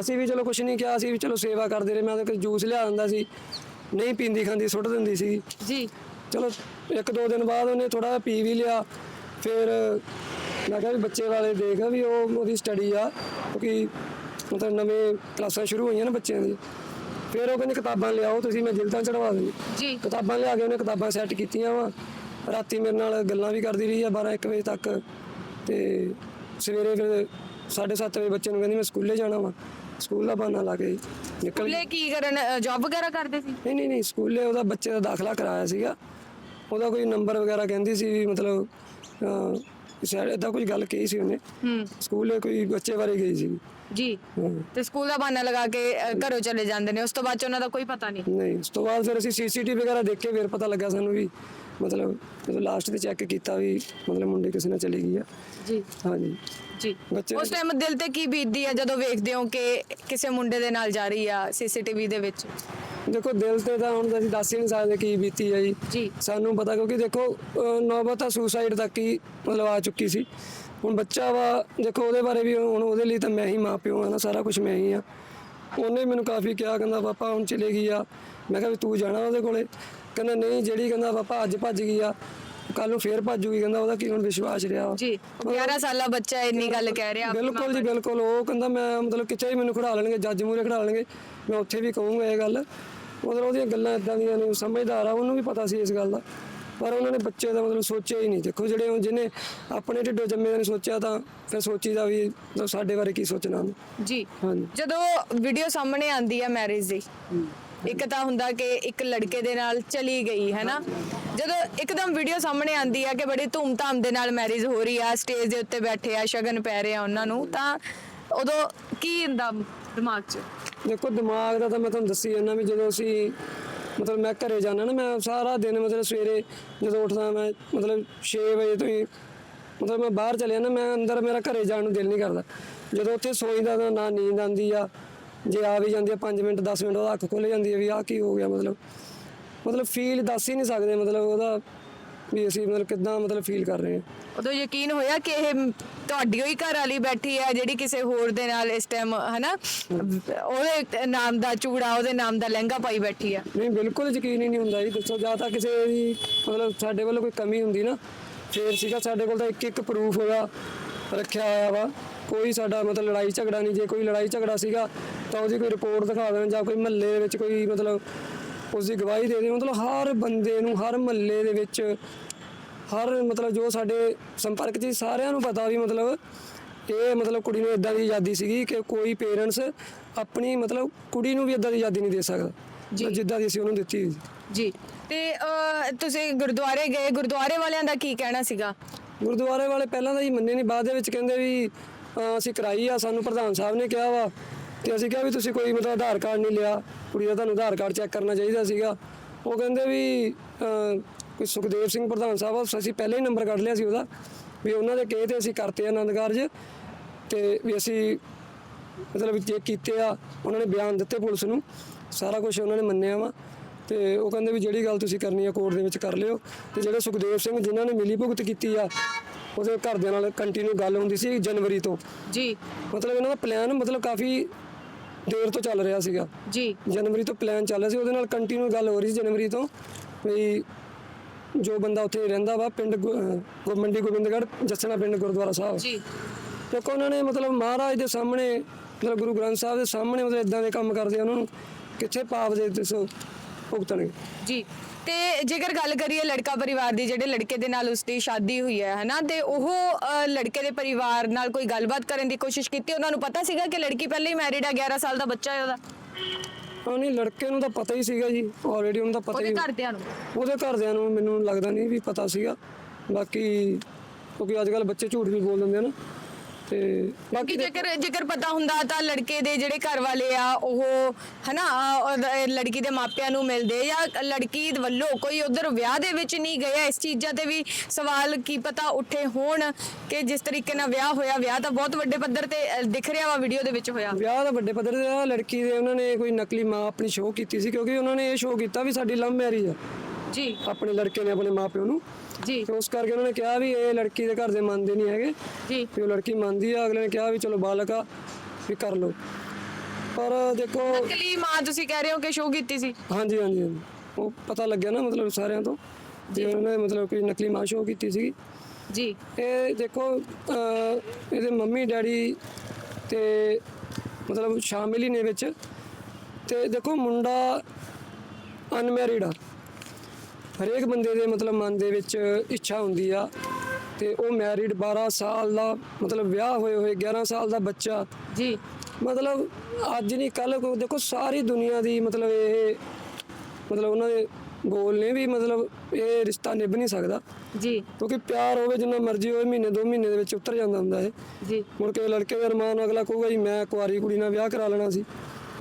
[SPEAKER 2] ਅਸੀਂ ਵੀ ਚਲੋ ਕੁਝ ਨਹੀਂ ਕਿਹਾ ਸੀ ਵੀ ਚਲੋ ਸੇਵਾ ਕਰਦੇ ਰਹੇ। ਮੈਂ ਉਹਦੇ ਕੋਲ ਜੂਸ ਲਿਆ ਦਿੰਦਾ ਸੀ ਨਹੀਂ ਪੀਂਦੀ ਖਾਂਦੀ ਸੁੱਟ ਦਿੰਦੀ ਸੀ।
[SPEAKER 1] ਜੀ।
[SPEAKER 2] ਚਲੋ ਇੱਕ ਦੋ ਦਿਨ ਬਾਅਦ ਉਹਨੇ ਥੋੜਾ ਪੀ ਵੀ ਲਿਆ ਫਿਰ ਮੈਂ ਕਿਹਾ ਵੀ ਬੱਚੇ ਵਾਲੇ ਦੇਖ ਵੀ ਉਹ ਉਹਦੀ ਸਟੱਡੀ ਆ ਕਿਉਂਕਿ ਮਤਲਬ ਨਵੇਂ ਕਲਾਸਾਂ ਸ਼ੁਰੂ ਹੋਈਆਂ ਨਾ ਬੱਚਿਆਂ ਦੀ। ਫਿਰ ਉਹ ਕਹਿੰਦੇ ਕਿਤਾਬਾਂ ਲਿਆਓ ਤੁਸੀਂ ਮੈਂ ਜਿਲਦਾਂ ਚੜਵਾ ਦਿੰਦੀ।
[SPEAKER 1] ਜੀ।
[SPEAKER 2] ਕਿਤਾਬਾਂ ਲਿਆ ਕੇ ਉਹਨੇ ਕਿਤਾਬਾਂ ਸੈੱਟ ਕੀਤੀਆਂ ਵਾ। ਰਾਤੀ ਮੇਰੇ ਨਾਲ ਗੱਲਾਂ ਵੀ ਕਰਦੀ ਰਹੀ ਆ 12 1 ਵਜੇ ਤੱਕ ਤੇ ਸਵੇਰੇ ਫਿਰ 7:30 ਵਜੇ ਬੱਚੇ ਨੂੰ ਕਹਿੰਦੀ ਮੈਂ ਸਕੂਲੇ ਜਾਣਾ ਵਾ। ਸਕੂਲ ਦਾ ਬਹਾਨਾ ਲਾ ਕੇ ਨਿਕਲ ਗਈ
[SPEAKER 1] ਸਕੂਲੇ ਕੀ ਕਰਨ ਜੌਬ ਵਗੈਰਾ ਕਰਦੇ ਸੀ?
[SPEAKER 2] ਨਹੀਂ ਨਹੀਂ ਨਹੀਂ ਸਕੂਲੇ ਉਹਦਾ ਬੱਚੇ ਦਾ ਦਾਖਲਾ ਕਰਾਇਆ ਸੀਗਾ। ਉਹਦਾ ਕੋਈ ਨੰਬਰ ਵਗੈਰਾ ਕਹਿੰਦੀ ਸੀ ਵੀ ਮਤਲਬ ਅਹ, ਸ਼ਾਇਦ ਕੋਈ ਗੱਲ ਕਹੀ ਸੀ ਉਹਨੇ।
[SPEAKER 1] ਹੂੰ।
[SPEAKER 2] ਸਕੂਲੇ ਕੋਈ ਬੱਚੇ ਬਾਰੇ ਗਈ ਸੀ।
[SPEAKER 1] ਜੀ।
[SPEAKER 2] ਹਾਂ।
[SPEAKER 1] ਤੇ ਸਕੂਲ ਦਾ ਬਹਾਨਾ ਲਗਾ ਕੇ ਘਰੋਂ ਚਲੇ ਜਾਂਦੇ ਨੇ। ਉਸ ਤੋਂ ਬਾਅਦ ਚ ਉਹਨਾਂ ਦਾ ਕੋਈ ਪਤਾ ਨਹੀਂ।
[SPEAKER 2] ਨਹੀਂ ਉਸ ਤੋਂ ਬਾਅਦ ਫਿਰ ਅਸੀਂ ਸੀਸੀਟੀਵੀ ਵਗੈਰਾ ਦੇਖੇ ਫਿਰ ਪਤਾ ਲੱਗਾ ਸਾਨੂੰ ਵੀ ਮਤਲਬ ਜਦੋਂ ਲਾਸਟ ਤੇ ਚੈੱਕ ਕੀਤਾ ਵੀ ਮਤਲਬ ਮੁੰਡੇ ਕਿਸੇ ਨਾਲ ਚਲੀ ਗਈ ਆ।
[SPEAKER 1] ਜੀ।
[SPEAKER 2] ਹਾਂਜੀ।
[SPEAKER 1] ਜੀ।
[SPEAKER 2] ਬੱਚੇ
[SPEAKER 1] ਉਸ ਟਾਈਮ ਦਿਲ ਤੇ ਕੀ ਬੀਤਦੀ ਆ ਜਦੋਂ ਵੇਖਦੇ ਹੋ ਕਿ ਕਿਸੇ ਮੁੰਡੇ ਦੇ ਨਾਲ ਜਾ ਰਹੀ ਆ ਸੀਸੀਟੀਵੀ ਦੇ ਵਿੱਚ?
[SPEAKER 2] ਦੇਖੋ ਦਿਲ ਤੇ ਤਾਂ ਹੁਣ ਅਸੀਂ ਦੱਸ ਹੀ ਨਹੀਂ ਸਕਦੇ ਕੀ ਬੀਤੀ ਆ ਜੀ।
[SPEAKER 1] ਜੀ।
[SPEAKER 2] ਸਾਨੂੰ ਪਤਾ ਕਿਉਂਕਿ ਦੇਖੋ ਅਹ ਨੌਬਤ ਤਾਂ ਸੁਸਾਈਡ ਤੱਕ ਹੀ ਮਤਲਬ ਆ ਚੁੱਕੀ ਸੀ। ਹੁਣ ਬੱਚਾ ਵਾ ਦੇਖੋ ਉਹਦੇ ਬਾਰੇ ਵੀ ਹੁਣ ਉਹਦੇ ਲਈ ਤਾਂ ਮੈਂ ਹੀ ਮਾਂ ਪਿਓ ਆ ਨਾ ਸਾਰਾ ਕੁਝ ਮੈਂ ਹੀ ਆ ਉਹਨੇ ਮੈਨੂੰ ਕਾਫੀ ਕਿਹਾ ਕਹਿੰਦਾ ਪਾਪਾ ਹੁਣ ਚਲੇ ਗਈ ਆ। ਮੈਂ ਕਿਹਾ ਵੀ ਤੂੰ ਜਾਣਾ ਉਹਦੇ ਕੋਲੇ? ਕਹਿੰਦਾ ਨਹੀਂ ਜਿਹੜੀ ਕਹਿੰਦਾ ਪਾਪਾ ਅੱਜ ਭੱਜ ਗਈ ਆ। ਕੱਲ ਨੂੰ ਫੇਰ ਭੱਜੂਗੀ। ਕਹਿੰਦਾ ਉਹਦਾ ਕੀ ਹੁਣ ਵਿਸ਼ਵਾਸ ਰਿਹਾ? ਵਾ।
[SPEAKER 1] ਜੀ 11 ਸਾਲਾ ਬੱਚਾ ਇੰਨੀ ਗੱਲ ਕਹਿ ਰਿਹਾ
[SPEAKER 2] ਬਿਲਕੁਲ ਜੀ ਬਿਲਕੁਲ। ਉਹ ਕਹਿੰਦਾ ਮੈਂ ਮਤਲਬ ਕਿਤੇ ਵੀ ਮੈਨੂੰ ਖੜਾ ਲੈਣਗੇ ਜੱਜ ਮੂਰੇ ਖੜਾ ਲੈਣਗੇ। ਮੈਂ ਉੱਥੇ ਵੀ ਕਹੂੰਗਾ ਇਹ ਗੱਲ। ਮਤਲਬ ਉਹਦੀਆਂ ਗੱਲਾਂ ਇਦਾਂ ਦੀਆਂ ਨੇ ਸਮਝਦਾਰ ਆ ਉਹਨੂੰ ਵੀ ਪਤਾ ਸੀ ਇਸ ਗੱਲ ਦਾ। ਪਰ ਉਹਨਾਂ ਨੇ ਬੱਚੇ ਦਾ ਮਤਲਬ ਸੋਚਿਆ ਹੀ ਨਹੀਂ। ਦੇਖੋ ਜਿਹੜੇ ਜਿਹਨੇ ਆਪਣੇ ਢਿੱਡੋਂ ਜੰਮੇ ਦਾ ਨਹੀਂ ਸੋਚਿਆ ਤਾਂ ਫਿਰ ਸੋਚੀਦਾ ਵੀ ਮਤਲਬ ਸਾਡੇ ਬਾਰੇ ਕੀ ਸੋਚਣਾ।
[SPEAKER 1] ਜੀ
[SPEAKER 2] ਹਾਂਜੀ।
[SPEAKER 1] ਜਦੋਂ ਵੀਡੀਓ ਸਾਹਮਣੇ ਆਂਦੀ ਆ ਮੈਰਿਜ ਦੀ ਇੱਕ ਤਾਂ ਹੁੰਦਾ ਕਿ ਇੱਕ ਲੜਕੇ ਦੇ ਨਾਲ ਚਲੀ ਗਈ ਹੈ ਨਾ ਜਦੋਂ ਇੱਕਦਮ ਵੀਡੀਓ ਸਾਹਮਣੇ ਆਂਦੀ ਆ ਕਿ ਬੜੀ ਧੂਮਧਾਮ ਦੇ ਨਾਲ ਮੈਰਿਜ ਹੋ ਰਹੀ ਆ ਸਟੇਜ ਦੇ ਉੱਤੇ ਬੈਠੇ ਆ ਸ਼ਗਨ ਪੈ ਰਹੇ ਆ ਉਹਨਾਂ ਨੂੰ ਤਾਂ ਉਦੋਂ ਕੀ ਹੁੰਦਾ ਦਿਮਾਗ 'ਚ?
[SPEAKER 2] ਦੇਖੋ ਦਿਮਾਗ ਦਾ ਤਾਂ ਮੈਂ ਤੁਹਾਨੂੰ ਦੱਸੀ ਜਾਂਦਾ ਵੀ ਜਦੋਂ ਅਸੀਂ ਮਤਲਬ ਮੈਂ ਘਰੇ ਜਾਣਾ ਨਾ, ਮੈਂ ਸਾਰਾ ਦਿਨ ਮਤਲਬ ਸਵੇਰੇ ਜਦੋਂ ਉੱਠਦਾ ਮੈਂ, ਮਤਲਬ 6 ਵਜੇ ਤੋਂ ਹੀ, ਮਤਲਬ ਮੈਂ ਬਾਹਰ ਚਲੇ ਜਾਂਦਾ ਮੈਂ ਅੰਦਰ ਮੇਰਾ ਘਰੇ ਜਾਣ ਨੂੰ ਦਿਲ ਨਹੀਂ ਕਰਦਾ। ਜਦੋਂ ਉੱਥੇ ਸੋਈਦਾ ਤਾਂ ਨਾ ਨੀਂਦ ਆਉਂਦੀ ਆ, ਜੇ ਆ ਵੀ ਜਾਂਦੀ ਆ 5 ਮਿੰਟ 10 ਮਿੰਟ, ਉਹਦਾ ਅੱਖ ਖੁੱਲ ਜਾਂਦੀ ਆ ਵੀ ਆਹ ਕੀ ਹੋ ਗਿਆ ਮਤਲਬ। ਮਤਲਬ ਫੀਲ ਦੱਸ ਹੀ ਨਹੀਂ ਸਕਦੇ, ਮਤਲਬ ਉਹਦਾ ਵੀ ਅਸੀਂ ਮਤਲਬ ਕਿੱਦਾਂ ਮਤਲਬ ਫੀਲ ਕਰ ਰਹੇ ਹਾਂ।
[SPEAKER 1] ਉਦੋਂ ਯਕੀਨ ਹੋਇਆ ਕਿ ਇਹ ਤੁਹਾਡੀ ਹੀ ਘਰ ਵਾਲੀ ਬੈਠੀ ਹੈ ਜਿਹੜੀ ਕਿਸੇ ਹੋਰ ਦੇ ਨਾਲ ਇਸ ਟਾਈਮ ਹਨਾ? ਉਹਦੇ ਨਾਮ ਦਾ ਚੂੜਾ ਉਹਦੇ ਨਾਮ ਦਾ ਲਹਿੰਗਾ ਪਾਈ ਬੈਠੀ ਆ।
[SPEAKER 2] ਨਹੀਂ ਬਿਲਕੁਲ ਯਕੀਨ ਹੀ ਨਹੀਂ ਹੁੰਦਾ ਜੀ ਦੱਸੋ ਜਾਂ ਤਾਂ ਕਿਸੇ ਦੀ ਮਤਲਬ ਸਾਡੇ ਵੱਲੋਂ ਕੋਈ ਕਮੀ ਹੁੰਦੀ ਨਾ ਫੇਰ ਸੀਗਾ ਸਾਡੇ ਕੋਲ ਤਾਂ ਇੱਕ ਇੱਕ ਪ੍ਰੂਫ ਉਹਦਾ ਰੱਖਿਆ ਹੋਇਆ ਵਾ। ਕੋਈ ਸਾਡਾ ਮਤਲਬ ਲੜਾਈ ਝਗੜਾ ਨਹੀਂ ਜੇ ਕੋਈ ਲੜਾਈ ਝਗੜਾ ਸੀਗਾ ਤਾਂ ਉਹਦੀ ਕੋਈ ਰਿਪੋਰਟ ਦਿਖਾ ਦੇਣ ਜਾਂ ਕੋਈ ਮਹੱਲੇ ਦੇ ਵਿੱਚ ਕੋਈ ਮਤਲਬ ਉਸ ਦੀ ਗਵਾਹੀ ਦੇ ਦੇ ਮਤਲਬ ਹਰ ਬੰਦੇ ਨੂੰ ਹਰ ਮਹੱਲੇ ਦੇ ਵਿੱਚ ਹਰ ਮਤਲਬ ਜੋ ਸਾਡੇ ਸੰਪਰਕ 'ਚ ਸੀ, ਸਾਰਿਆਂ ਨੂੰ ਪਤਾ ਵੀ ਮਤਲਬ ਇਹ ਮਤਲਬ ਕੁੜੀ ਨੂੰ ਇਦਾਂ ਦੀ ਆਜ਼ਾਦੀ ਸੀਗੀ ਕਿ ਕੋਈ ਪੇਰੈਂਟਸ ਆਪਣੀ ਮਤਲਬ ਕੁੜੀ ਨੂੰ ਵੀ ਇਦਾਂ ਦੀ ਆਜ਼ਾਦੀ ਨਹੀਂ ਦੇ ਸਕਦਾ। ਜਿੱਦਾਂ ਦੀ ਅਸੀਂ ਉਹਨੂੰ ਦਿੱਤੀ ਹੋਈ ਸੀ।
[SPEAKER 1] ਜੀ। ਤੇ ਅਹ, ਤੁਸੀਂ ਗੁਰਦੁਆਰੇ ਗਏ ਗੁਰਦੁਆਰੇ ਵਾਲਿਆਂ ਦਾ ਕੀ ਕਹਿਣਾ ਸੀਗਾ?
[SPEAKER 2] ਗੁਰਦੁਆਰੇ ਵਾਲੇ ਪਹਿਲਾਂ ਤਾਂ ਜੀ ਮੰਨੇ ਨਹੀਂ ਬਾਅਦ ਦੇ ਵਿੱਚ ਕਹਿੰਦੇ ਵੀ ਅਹ, ਅਸੀਂ ਕਰਾਈ ਆ ਸਾਨੂੰ ਪ੍ਰਧਾਨ ਸਾਹਿਬ ਨੇ ਕਿਹਾ ਵਾ। ਤੇ ਅਸੀਂ ਕਿਹਾ ਵੀ ਤੁਸੀਂ ਕੋਈ ਮਤਲਬ ਆਧਾਰ ਕਾਰਡ ਨਹੀਂ ਲਿਆ ਕੁੜੀ ਦਾ ਤੁਹਾਨੂੰ ਆਧਾਰ ਕਾਰਡ ਚੈੱਕ ਕਰਨਾ ਚਾਹੀਦਾ ਸੀਗਾ। ਉਹ ਕਹਿੰਦੇ ਵੀ ਕੋਈ ਸੁਖਦੇਵ ਸਿੰਘ ਪ੍ਰਧਾਨ ਸਾਹਿਬ ਅਸੀਂ ਪਹਿਲੇ ਹੀ ਨੰਬਰ ਕੱਢ ਲਿਆ ਸੀ ਉਹਦਾ ਵੀ ਉਹਨਾਂ ਦੇ ਕਹੇ ਤੇ ਅਸੀਂ ਕਰਤੇ ਆਨੰਦ ਕਾਰਜ ਤੇ ਵੀ ਅਸੀਂ ਮਤਲਬ ਜੇ ਕੀਤੇ ਆ ਉਹਨਾਂ ਨੇ ਬਿਆਨ ਦਿੱਤੇ ਪੁਲਿਸ ਨੂੰ ਸਾਰਾ ਕੁਝ ਉਹਨਾਂ ਨੇ ਮੰਨਿਆ ਵਾ। ਤੇ ਉਹ ਕਹਿੰਦੇ ਵੀ ਜਿਹੜੀ ਗੱਲ ਤੁਸੀਂ ਕਰਨੀ ਆ ਕੋਰਟ ਦੇ ਵਿੱਚ ਕਰ ਲਿਓ। ਤੇ ਜਿਹੜੇ ਸੁਖਦੇਵ ਸਿੰਘ ਜਿਨ੍ਹਾਂ ਨੇ ਮਿਲੀ ਭੁਗਤ ਕੀਤੀ ਆ ਉਹਦੇ ਘਰਦਿਆਂ ਨਾਲ ਕੰਟੀਨਿਊ ਗੱਲ ਹੁੰਦੀ ਸੀ ਜਨਵਰੀ ਤੋਂ।
[SPEAKER 1] ਜੀ।
[SPEAKER 2] ਮਤਲਬ ਇਹਨਾਂ ਦਾ ਪਲਾਨ ਮਤਲਬ ਕਾਫੀ ਦੇਰ ਤੋਂ ਚੱਲ ਰਿਹਾ ਸੀਗਾ।
[SPEAKER 1] ਜੀ।
[SPEAKER 2] ਜਨਵਰੀ ਤੋਂ ਪਲਾਨ ਚੱਲ ਰਿਹਾ ਸੀ। ਉਹਦੇ ਨਾਲ ਕੰਟੀਨਿਊ ਗੱਲ ਹੋ ਰਹੀ ਸੀ ਜਨਵਰੀ ਤੋਂ ਵੀ ਜੋ ਬੰਦਾ ਉੱਥੇ ਰਹਿੰਦਾ ਵਾ ਪਿੰਡ ਗੁ- ਮੰਡੀ ਗੋਬਿੰਦਗੜ੍ਹ ਜੱਸਣਾ ਪਿੰਡ ਗੁਰਦੁਆਰਾ ਸਾਹਿਬ।
[SPEAKER 1] ਜੀ।
[SPEAKER 2] ਦੇਖੋ ਉਹਨਾਂ ਨੇ ਮਤਲਬ ਮਹਾਰਾਜ ਦੇ ਸਾਹਮਣੇ ਮਤਲਬ ਗੁਰੂ ਗ੍ਰੰਥ ਸਾਹਿਬ ਦੇ ਸਾਹਮਣੇ ਮਤਲਬ ਇਦਾਂ ਦੇ ਕੰਮ ਕਰਦੇ ਆ ਉਹਨਾਂ ਨੂੰ। ਕਿੱਥੇ ਪਾਪ ਦੇ ਦੱਸੋ। ਭੁਗਤਣਗੇ।
[SPEAKER 1] ਜੀ ਤੇ ਜੇਕਰ ਗੱਲ ਕਰੀਏ ਲੜਕਾ ਪਰਿਵਾਰ ਦੀ ਜਿਹੜੇ ਲੜਕੇ ਦੇ ਨਾਲ ਉਸਦੀ ਸ਼ਾਦੀ ਹੋਈ ਹੈ ਹਨਾ ਤੇ ਉਹ ਲੜਕੇ ਦੇ ਪਰਿਵਾਰ ਨਾਲ ਕੋਈ ਗੱਲਬਾਤ ਕਰਨ ਦੀ ਕੋਸ਼ਿਸ਼ ਕੀਤੀ ਉਹਨਾਂ ਨੂੰ ਪਤਾ ਸੀਗਾ ਕਿ ਲੜਕੀ ਪਹਿਲੇ ਹੀ ਮੈਰਿਡ ਹੈ 11 ਸਾਲ ਦਾ ਬੱਚਾ ਹੈ ਉਹਦਾ?
[SPEAKER 2] ਨਹੀਂ ਲੜਕੇ ਨੂੰ ਤਾਂ ਪਤਾ ਹੀ ਸੀਗਾ ਜੀ ਆਲਰੇਡੀ ਉਹਨੂੰ ਤਾਂ ਪਤਾ
[SPEAKER 1] ਉਹਦੇ
[SPEAKER 2] ਹੀ।
[SPEAKER 1] ਘਰਦਿਆਂ ਨੂੰ?
[SPEAKER 2] ਉਹਦੇ ਘਰਦਿਆਂ ਨੂੰ ਮੈਨੂੰ ਲੱਗਦਾ ਨਹੀਂ ਵੀ ਪਤਾ ਸੀਗਾ। ਬਾਕੀ ਕਿਉਂਕਿ ਅੱਜ ਕੱਲ ਬੱਚੇ ਝੂਠ ਵੀ ਬੋਲ ਦਿੰਦੇ ਆ ਨਾ। ਤੇ ਬਾਕੀ
[SPEAKER 1] ਜੇਕਰ ਜੇਕਰ ਪਤਾ ਹੁੰਦਾ ਤਾਂ ਲੜਕੇ ਦੇ ਜਿਹੜੇ ਘਰ ਵਾਲੇ ਆ ਉਹ ਹਨਾ ਅਹ, ਲੜਕੀ ਦੇ ਮਾਪਿਆਂ ਨੂੰ ਮਿਲਦੇ ਜਾਂ ਲੜਕੀ ਵੱਲੋਂ ਕੋਈ ਉਧਰ ਵਿਆਹ ਦੇ ਵਿੱਚ ਨਹੀਂ ਗਿਆ ਇਸ ਚੀਜ਼ਾਂ ਤੇ ਵੀ ਸਵਾਲ ਕੀ ਪਤਾ ਉੱਠੇ ਹੋਣ ਕਿ ਜਿਸ ਤਰੀਕੇ ਨਾਲ ਵਿਆਹ ਹੋਇਆ। ਵਿਆਹ ਤਾਂ ਬਹੁਤ ਵੱਡੇ ਪੱਧਰ ਤੇ ਅਹ, ਦਿਖ ਰਿਹਾ ਵਾ ਵੀਡੀਓ ਦੇ ਵਿੱਚ ਹੋਇਆ।
[SPEAKER 2] ਵਿਆਹ ਦਾ ਵੱਡੇ ਪੱਧਰ ਤੇ ਆ। ਲੜਕੀ ਦੇ ਉਹਨਾਂ ਨੇ ਕੋਈ ਨਕਲੀ ਮਾਂ ਆਪਣੀ ਸ਼ੋਅ ਕੀਤੀ ਸੀ ਕਿਉਂਕਿ ਉਹਨਾਂ ਨੇ ਇਹ ਸ਼ੋਅ ਕੀਤਾ ਵੀ ਸਾਡੀ ਲਵ ਮੈਰਿਜ ਆ।
[SPEAKER 1] ਜੀ।
[SPEAKER 2] ਆਪਣੇ ਲੜਕੇ ਨੇ ਆਪਣੇ ਮਾਪਿਓ ਨੂੰ।
[SPEAKER 1] ਜੀ।
[SPEAKER 2] ਉਸ ਕਰਕੇ ਉਹਨਾਂ ਨੇ ਕਿਹਾ ਵੀ ਇਹ ਲੜਕੀ ਦੇ ਘਰ ਦੇ ਮੰਨਦੇ ਨਹੀਂ ਹੈਗੇ।
[SPEAKER 1] ਜੀ।
[SPEAKER 2] ਵੀ ਉਹ ਲੜਕੀ ਮੰਨਦੀ ਆ ਅਗਲੇ ਨੇ ਕਿਹਾ ਵੀ ਚਲੋ ਬਾਲਕ ਆ ਵੀ ਕਰ ਲਓ। ਪਰ ਦੇਖੋ
[SPEAKER 1] ਨਕਲੀ ਮਾਂ ਤੁਸੀਂ ਕਹਿ ਰਹੇ ਹੋ ਕਿ ਸ਼ੋਅ ਕੀਤੀ ਸੀ?
[SPEAKER 2] ਹਾਂਜੀ ਹਾਂਜੀ ਹਾਂਜੀ। ਉਹ ਪਤਾ ਲੱਗਿਆ ਨਾ ਮਤਲਬ ਸਾਰਿਆਂ ਤੋਂ। ਜੀ। ਉਹਨਾਂ ਨੇ ਮਤਲਬ ਕੋਈ ਨਕਲੀ ਮਾਂ ਸ਼ੋਅ ਕੀਤੀ ਸੀ
[SPEAKER 1] ਜੀ।
[SPEAKER 2] ਇਹ ਦੇਖੋ ਅਹ, ਇਹਦੇ ਮੰਮੀ ਡੈਡੀ ਤੇ ਮਤਲਬ ਸ਼ਾਮਿਲ ਹੀ ਨੇ ਵਿੱਚ। ਤੇ ਦੇਖੋ ਮੁੰਡਾ ਅਨਮੈਰਿਡ ਆ। ਹਰੇਕ ਬੰਦੇ ਦੇ ਮਤਲਬ ਮਨ ਦੇ ਵਿੱਚ ਇੱਛਾ ਹੁੰਦੀ ਆ ਤੇ ਉਹ ਮੈਰਿਡ 12 ਸਾਲ ਦਾ ਮਤਲਬ ਵਿਆਹ ਹੋਏ ਹੋਏ 11 ਸਾਲ ਦਾ ਬੱਚਾ।
[SPEAKER 1] ਜੀ।
[SPEAKER 2] ਮਤਲਬ ਅੱਜ ਨਹੀਂ ਕੱਲ ਕੋ ਦੇਖੋ ਸਾਰੀ ਦੁਨੀਆ ਦੀ ਮਤਲਬ ਇਹ ਮਤਲਬ ਉਹਨਾਂ ਦੇ ਬੋਲ ਨੇ ਵੀ ਮਤਲਬ ਇਹ ਰਿਸ਼ਤਾ ਨਿਭ ਨਹੀਂ ਸਕਦਾ।
[SPEAKER 1] ਜੀ।
[SPEAKER 2] ਕਿਉਂਕਿ ਪਿਆਰ ਹੋਵੇ ਜਿੰਨਾ ਮਰਜ਼ੀ ਹੋਵੇ ਮਹੀਨੇ ਦੋ ਮਹੀਨੇ ਦੇ ਵਿੱਚ ਉਤਰ ਜਾਂਦਾ ਹੁੰਦਾ ਹੈ
[SPEAKER 1] ਜੀ।
[SPEAKER 2] ਮੁੜ ਕੇ ਲੜਕੇ ਦਾ ਅਰਮਾਨ ਅਗਲਾ ਕਹੂਗਾ ਜੀ ਮੈਂ ਕੁਆਰੀ ਕੁੜੀ ਨਾਲ ਵਿਆਹ ਕਰਾ ਲੈਣਾ ਸੀ।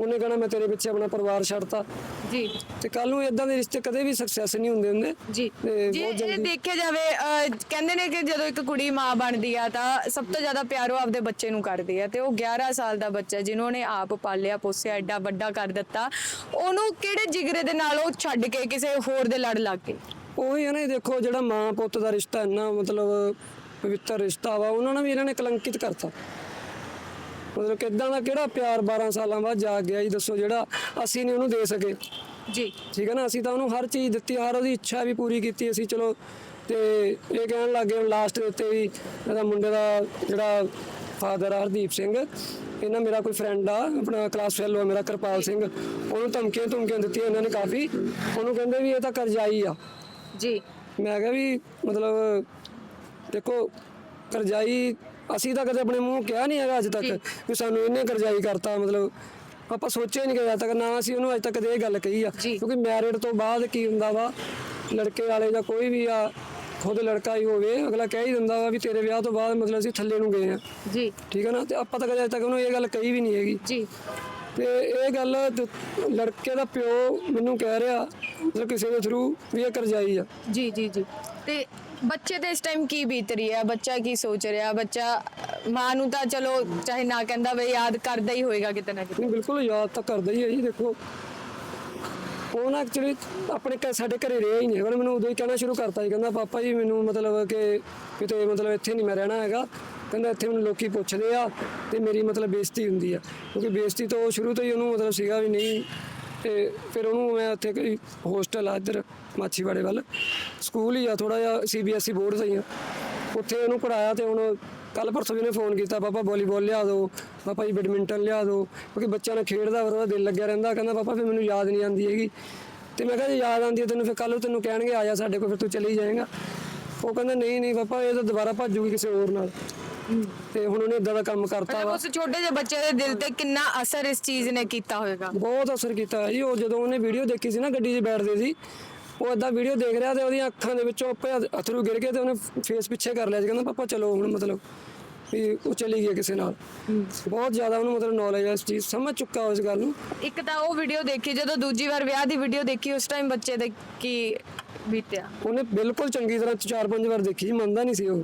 [SPEAKER 2] ਉਹਨੇ ਕਹਣਾ ਮੈਂ ਤੇਰੇ ਪਿੱਛੇ ਆਪਣਾ ਪਰਿਵਾਰ ਛੱਡਤਾ।
[SPEAKER 1] ਜੀ।
[SPEAKER 2] ਤੇ ਕੱਲ ਨੂੰ ਇਦਾਂ ਦੇ ਰਿਸ਼ਤੇ ਕਦੇ ਵੀ ਸਕਸੈਸ ਨਹੀਂ ਹੁੰਦੇ ਹੁੰਦੇ।
[SPEAKER 1] ਜੀ।
[SPEAKER 2] ਤੇ
[SPEAKER 1] ਜੇ
[SPEAKER 2] ਬਹੁਤ
[SPEAKER 1] ਇਹ
[SPEAKER 2] ਜਲਦੀ।
[SPEAKER 1] ਦੇਖਿਆ ਜਾਵੇ ਅਹ, ਕਹਿੰਦੇ ਨੇ ਕਿ ਜਦੋਂ ਇੱਕ ਕੁੜੀ ਮਾਂ ਬਣਦੀ ਆ ਤਾਂ ਸਭ ਤੋਂ ਜ਼ਿਆਦਾ ਪਿਆਰ ਉਹ ਆਪਦੇ ਬੱਚੇ ਨੂੰ ਕਰਦੀ ਆ ਤੇ ਉਹ 11 ਸਾਲ ਦਾ ਬੱਚਾ ਜਿਹਨੂੰ ਨੇ ਆਪ ਪਾਲਿਆ ਪੋਸਿਆ ਐਡਾ ਵੱਡਾ ਕਰ ਦਿੱਤਾ। ਉਹਨੂੰ ਕਿਹੜੇ ਜਿਗਰੇ ਦੇ ਨਾਲ ਉਹ ਛੱਡ ਕੇ ਕਿਸੇ ਹੋਰ ਦੇ ਲੜ ਲੱਗ ਗਈ?
[SPEAKER 2] ਉਹੀ ਹੈ ਨਾ ਇਹ ਦੇਖੋ ਜਿਹੜਾ ਮਾਂ ਪੁੱਤ ਦਾ ਰਿਸ਼ਤਾ ਇੰਨਾ ਮਤਲਬ ਪਵਿੱਤਰ ਰਿਸ਼ਤਾ ਵਾ ਉਹਨਾਂ ਨੂੰ ਵੀ ਇਹਨਾਂ ਨੇ ਕਲੰਕਿਤ ਕਰਤਾ। ਮਤਲਬ ਕਿਦਾਂ ਦਾ ਕਿਹੜਾ ਪਿਆਰ 12 ਸਾਲਾਂ ਬਾਅਦ ਜਾਗ ਗਿਆ ਜੀ ਦੱਸੋ ਜਿਹੜਾ ਅਸੀਂ ਨਹੀਂ ਉਹਨੂੰ ਦੇ ਸਕੇ।
[SPEAKER 1] ਜੀ।
[SPEAKER 2] ਠੀਕ ਹੈ ਨਾ ਅਸੀਂ ਤਾਂ ਉਹਨੂੰ ਹਰ ਚੀਜ਼ ਦਿੱਤੀ ਹਰ ਉਹਦੀ ਇੱਛਾ ਵੀ ਪੂਰੀ ਕੀਤੀ ਅਸੀਂ ਚਲੋ ਤੇ ਇਹ ਕਹਿਣ ਲੱਗੇ ਹੁਣ ਲਾਸਟ ਦੇ ਉੱਤੇ ਵੀ ਇਹਦਾ ਮੁੰਡੇ ਦਾ ਜਿਹੜਾ ਫਾਦਰ ਆ ਹਰਦੀਪ ਸਿੰਘ ਇਹਨਾਂ ਮੇਰਾ ਕੋਈ ਫਰੈਂਡ ਆ ਆਪਣਾ ਕਲਾਸ ਫੈਲੋ ਆ ਮੇਰਾ ਕਿਰਪਾਲ ਸਿੰਘ ਉਹਨੂੰ ਧਮਕੀਆਂ ਧਮਕੀਆਂ ਦਿੱਤੀਆਂ ਇਹਨਾਂ ਨੇ ਕਾਫੀ ਉਹਨੂੰ ਕਹਿੰਦੇ ਵੀ ਇਹ ਤਾਂ ਕਰਜ਼ਾਈ ਆ।
[SPEAKER 1] ਜੀ।
[SPEAKER 2] ਮੈਂ ਕਿਹਾ ਵੀ ਮਤਲਬ ਦੇਖੋ ਕਰਜ਼ਾਈ ਅਸੀਂ ਤਾਂ ਕਦੇ ਆਪਣੇ ਮੂੰਹ ਕਿਹਾ ਨਹੀਂ ਹੈਗਾ ਅੱਜ ਤੱਕ ਵੀ ਸਾਨੂੰ ਇਹਨੇ ਕਰਜ਼ਾਈ ਕਰਤਾ ਮਤਲਬ ਆਪਾਂ ਸੋਚਿਆ ਨਹੀਂ ਅੱਜ ਤੱਕ ਨਾ ਅਸੀਂ ਉਹਨੂੰ ਅੱਜ ਤੱਕ ਇਹ ਗੱਲ ਕਹੀ ਆ। ਕਿਉਂਕਿ ਮੈਰਿਡ ਤੋਂ ਬਾਅਦ ਕੀ ਹੁੰਦਾ ਵਾ ਲੜਕੇ ਵਾਲੇ ਜਾਂ ਕੋਈ ਵੀ ਆ ਖੁਦ ਲੜਕਾ ਹੀ ਹੋਵੇ ਅਗਲਾ ਕਹਿ ਹੀ ਦਿੰਦਾ ਵਾ ਵੀ ਤੇਰੇ ਵਿਆਹ ਤੋਂ ਬਾਅਦ ਮਤਲਬ ਅਸੀਂ ਥੱਲੇ ਨੂੰ ਗਏ ਆ।
[SPEAKER 1] ਜੀ।
[SPEAKER 2] ਠੀਕ ਹੈ ਨਾ? ਤੇ ਆਪਾਂ ਤਾਂ ਕਦੇ ਅੱਜ ਤੱਕ ਉਹਨੂੰ ਇਹ ਗੱਲ ਕਹੀ ਵੀ ਨਹੀਂ ਹੈਗੀ।
[SPEAKER 1] ਜੀ।
[SPEAKER 2] ਤੇ ਇਹ ਗੱਲ ਲੜਕੇ ਦਾ ਪਿਓ ਮੈਨੂੰ ਕਹਿ ਰਿਹਾ ਮਤਲਬ ਕਿਸੇ ਦੇ ਥਰੂ ਵੀ ਇਹ ਕਰਜਾਈ ਆ।
[SPEAKER 1] ਜੀ ਜੀ ਜੀ। ਤੇ ਬੱਚੇ ਤੇ ਇਸ ਟਾਈਮ ਕੀ ਬੀਤ ਰਹੀ ਹੈ? ਬੱਚਾ ਕੀ ਸੋਚ ਰਿਹਾ? ਬੱਚਾ, ਮਾਂ ਨੂੰ ਤਾਂ ਚਲੋ ਚਾਹੇ ਨਾ ਕਹਿੰਦਾ ਵੇ, ਯਾਦ ਕਰਦਾ ਹੀ ਹੋਏਗਾ ਕਿਤੇ ਨਾ ਕਿਤੇ।
[SPEAKER 2] ਨਹੀਂ, ਬਿਲਕੁਲ ਯਾਦ ਤਾਂ ਕਰਦਾ ਹੀ ਹੈ ਜੀ, ਦੇਖੋ। ਉਹ ਨਾ ਐਕਚੁਅਲੀ ਆਪਣੇ ਘਰ ਸਾਡੇ ਘਰੇ ਰਿਹਾ ਹੀ ਨਹੀਂ ਉਹਨੇ ਮੈਨੂੰ ਉਦੋਂ ਹੀ ਕਹਿਣਾ ਸ਼ੁਰੂ ਕਰਤਾ ਸੀ ਕਹਿੰਦਾ, ਪਾਪਾ ਜੀ, ਮੈਨੂੰ ਮਤਲਬ ਕਿ ਕਿਤੇ ਮਤਲਬ ਇੱਥੇ ਨਹੀਂ ਮੈਂ ਰਹਿਣਾ ਹੈਗਾ। ਕਹਿੰਦਾ, ਇੱਥੇ ਮੈਨੂੰ ਲੋਕੀ ਪੁੱਛਦੇ ਆ ਤੇ ਮੇਰੀ ਮਤਲਬ ਬੇਇੱਜ਼ਤੀ ਹੁੰਦੀ ਆ। ਕਿਉਂਕਿ ਬੇਇੱਜ਼ਤੀ ਤੋਂ ਸ਼ੁਰੂ ਤੋਂ ਹੀ ਉਹਨੂੰ ਮਤਲਬ ਸੀਗਾ ਵੀ ਨਹੀਂ ਤੇ ਫਿਰ ਉਹਨੂੰ ਮੈਂ ਉੱਥੇ ਕੋਈ ਹੋਸਟਲ ਆ ਇੱਧਰ ਮਾਛੀਵਾੜੇ ਵੱਲ। ਸਕੂਲ ਹੀ ਆ ਥੋੜਾ ਜਿਹਾ ਸੀਬੀਐਸਈ ਬੋਰਡ ਸਹੀ ਆ। ਉੱਥੇ ਉਹਨੂੰ ਪੜਾਇਆ ਤੇ ਹੁਣ ਕੱਲ ਪਰਸੋਂ ਵੀ ਉਹਨੇ ਫੋਨ ਕੀਤਾ, ਪਾਪਾ ਵਾਲੀਬਾਲ ਲਿਆ ਦਿਓ ਪਾਪਾ ਜੀ ਬੈਡਮਿੰਟਨ ਲਿਆ ਦਿਓ ਕਿਉਂਕਿ ਬੱਚਿਆਂ ਨਾਲ ਖੇਡਦਾ ਫਿਰ ਉਹਦਾ ਦਿਲ ਲੱਗਿਆ ਰਹਿੰਦਾ, ਕਹਿੰਦਾ, ਪਾਪਾ, ਫਿਰ ਮੈਨੂੰ ਯਾਦ ਨਹੀਂ ਆਉਂਦੀ ਹੈਗੀ। ਤੇ ਮੈਂ ਕਿਹਾ, ਜੇ ਯਾਦ ਆਉਂਦੀ ਹੈ ਤੈਨੂੰ, ਫਿਰ ਕੱਲ ਤੈਨੂੰ ਕਹਿਣਗੇ, ਆ ਜਾ ਸਾਡੇ ਕੋਲ, ਫਿਰ ਤੂੰ ਚਲੀ ਜਾਏਗਾ। ਉਹ ਕਹਿੰਦਾ, ਨਹੀਂ ਨਹੀਂ, ਪਾਪਾ, ਇਹ ਤਾਂ ਦੁਬਾਰਾ ਭੱਜੂਗੀ ਕਿਸੇ ਹੋਰ ਨਾਲ। ਤੇ ਹੁਣ ਉਹਨੇ ਇਦਾਂ ਦਾ ਕੰਮ ਕਰਤਾ ਵਾ।
[SPEAKER 1] ਉਸ ਛੋਟੇ ਜਿਹੇ ਬੱਚੇ ਦੇ ਦਿਲ ਤੇ ਕਿੰਨਾ ਅਸਰ ਇਸ ਚੀਜ਼ ਨੇ ਕੀਤਾ ਹੋਵੇਗਾ
[SPEAKER 2] ਬਹੁਤ ਅਸਰ ਕੀਤਾ ਹੈ ਜੀ। ਉਹ ਜਦੋਂ ਉਹਨੇ ਵੀਡੀਓ ਦੇਖੀ ਸੀ ਨਾ ਗੱਡੀ 'ਚ ਬੈਠਦੇ ਸੀ ਉਹ ਏਦਾਂ ਵੀਡੀਓ ਦੇਖ ਰਿਹਾ ਤੇ ਉਹਦੀਆਂ ਅੱਖਾਂ ਦੇ ਵਿੱਚੋਂ ਆਪੇ ਅਥਰੂ ਗਿਰ ਗਏ ਤੇ ਉਹਨੇ ਫੇਸ ਪਿੱਛੇ ਕਰ ਲਿਆ ਸੀ। ਕਹਿੰਦਾ ਪਾਪਾ ਚਲੋ ਹੁਣ ਮਤਲਬ ਵੀ ਉਹ ਚਲੀ ਗਈ ਕਿਸੇ ਨਾਲ। ਬਹੁਤ ਜ਼ਿਆਦਾ ਉਹਨੂੰ ਮਤਲਬ ਨੌਲੇਜ ਹੈ ਇਸ ਚੀਜ਼ ਸਮਝ ਚੁੱਕਾ ਉਸ ਗੱਲ ਨੂੰ।
[SPEAKER 1] ਇੱਕ ਤਾਂ ਉਹ ਵੀਡੀਓ ਦੇਖੀ ਜਦੋਂ ਦੂਜੀ ਵਾਰ ਵਿਆਹ ਦੀ ਵੀਡੀਓ ਦੇਖੀ ਉਸ ਟਾਈਮ ਬੱਚੇ ਦੇ ਕੀ ਬੀਤਿਆ?
[SPEAKER 2] ਉਹਨੇ ਬਿਲਕੁਲ ਚੰਗੀ ਤਰ੍ਹਾਂ ਚਾਰ ਪੰਜ ਵਾਰ ਦੇਖੀ ਜੀ ਮੰਨਦਾ ਨਹੀਂ ਸੀ ਉਹ।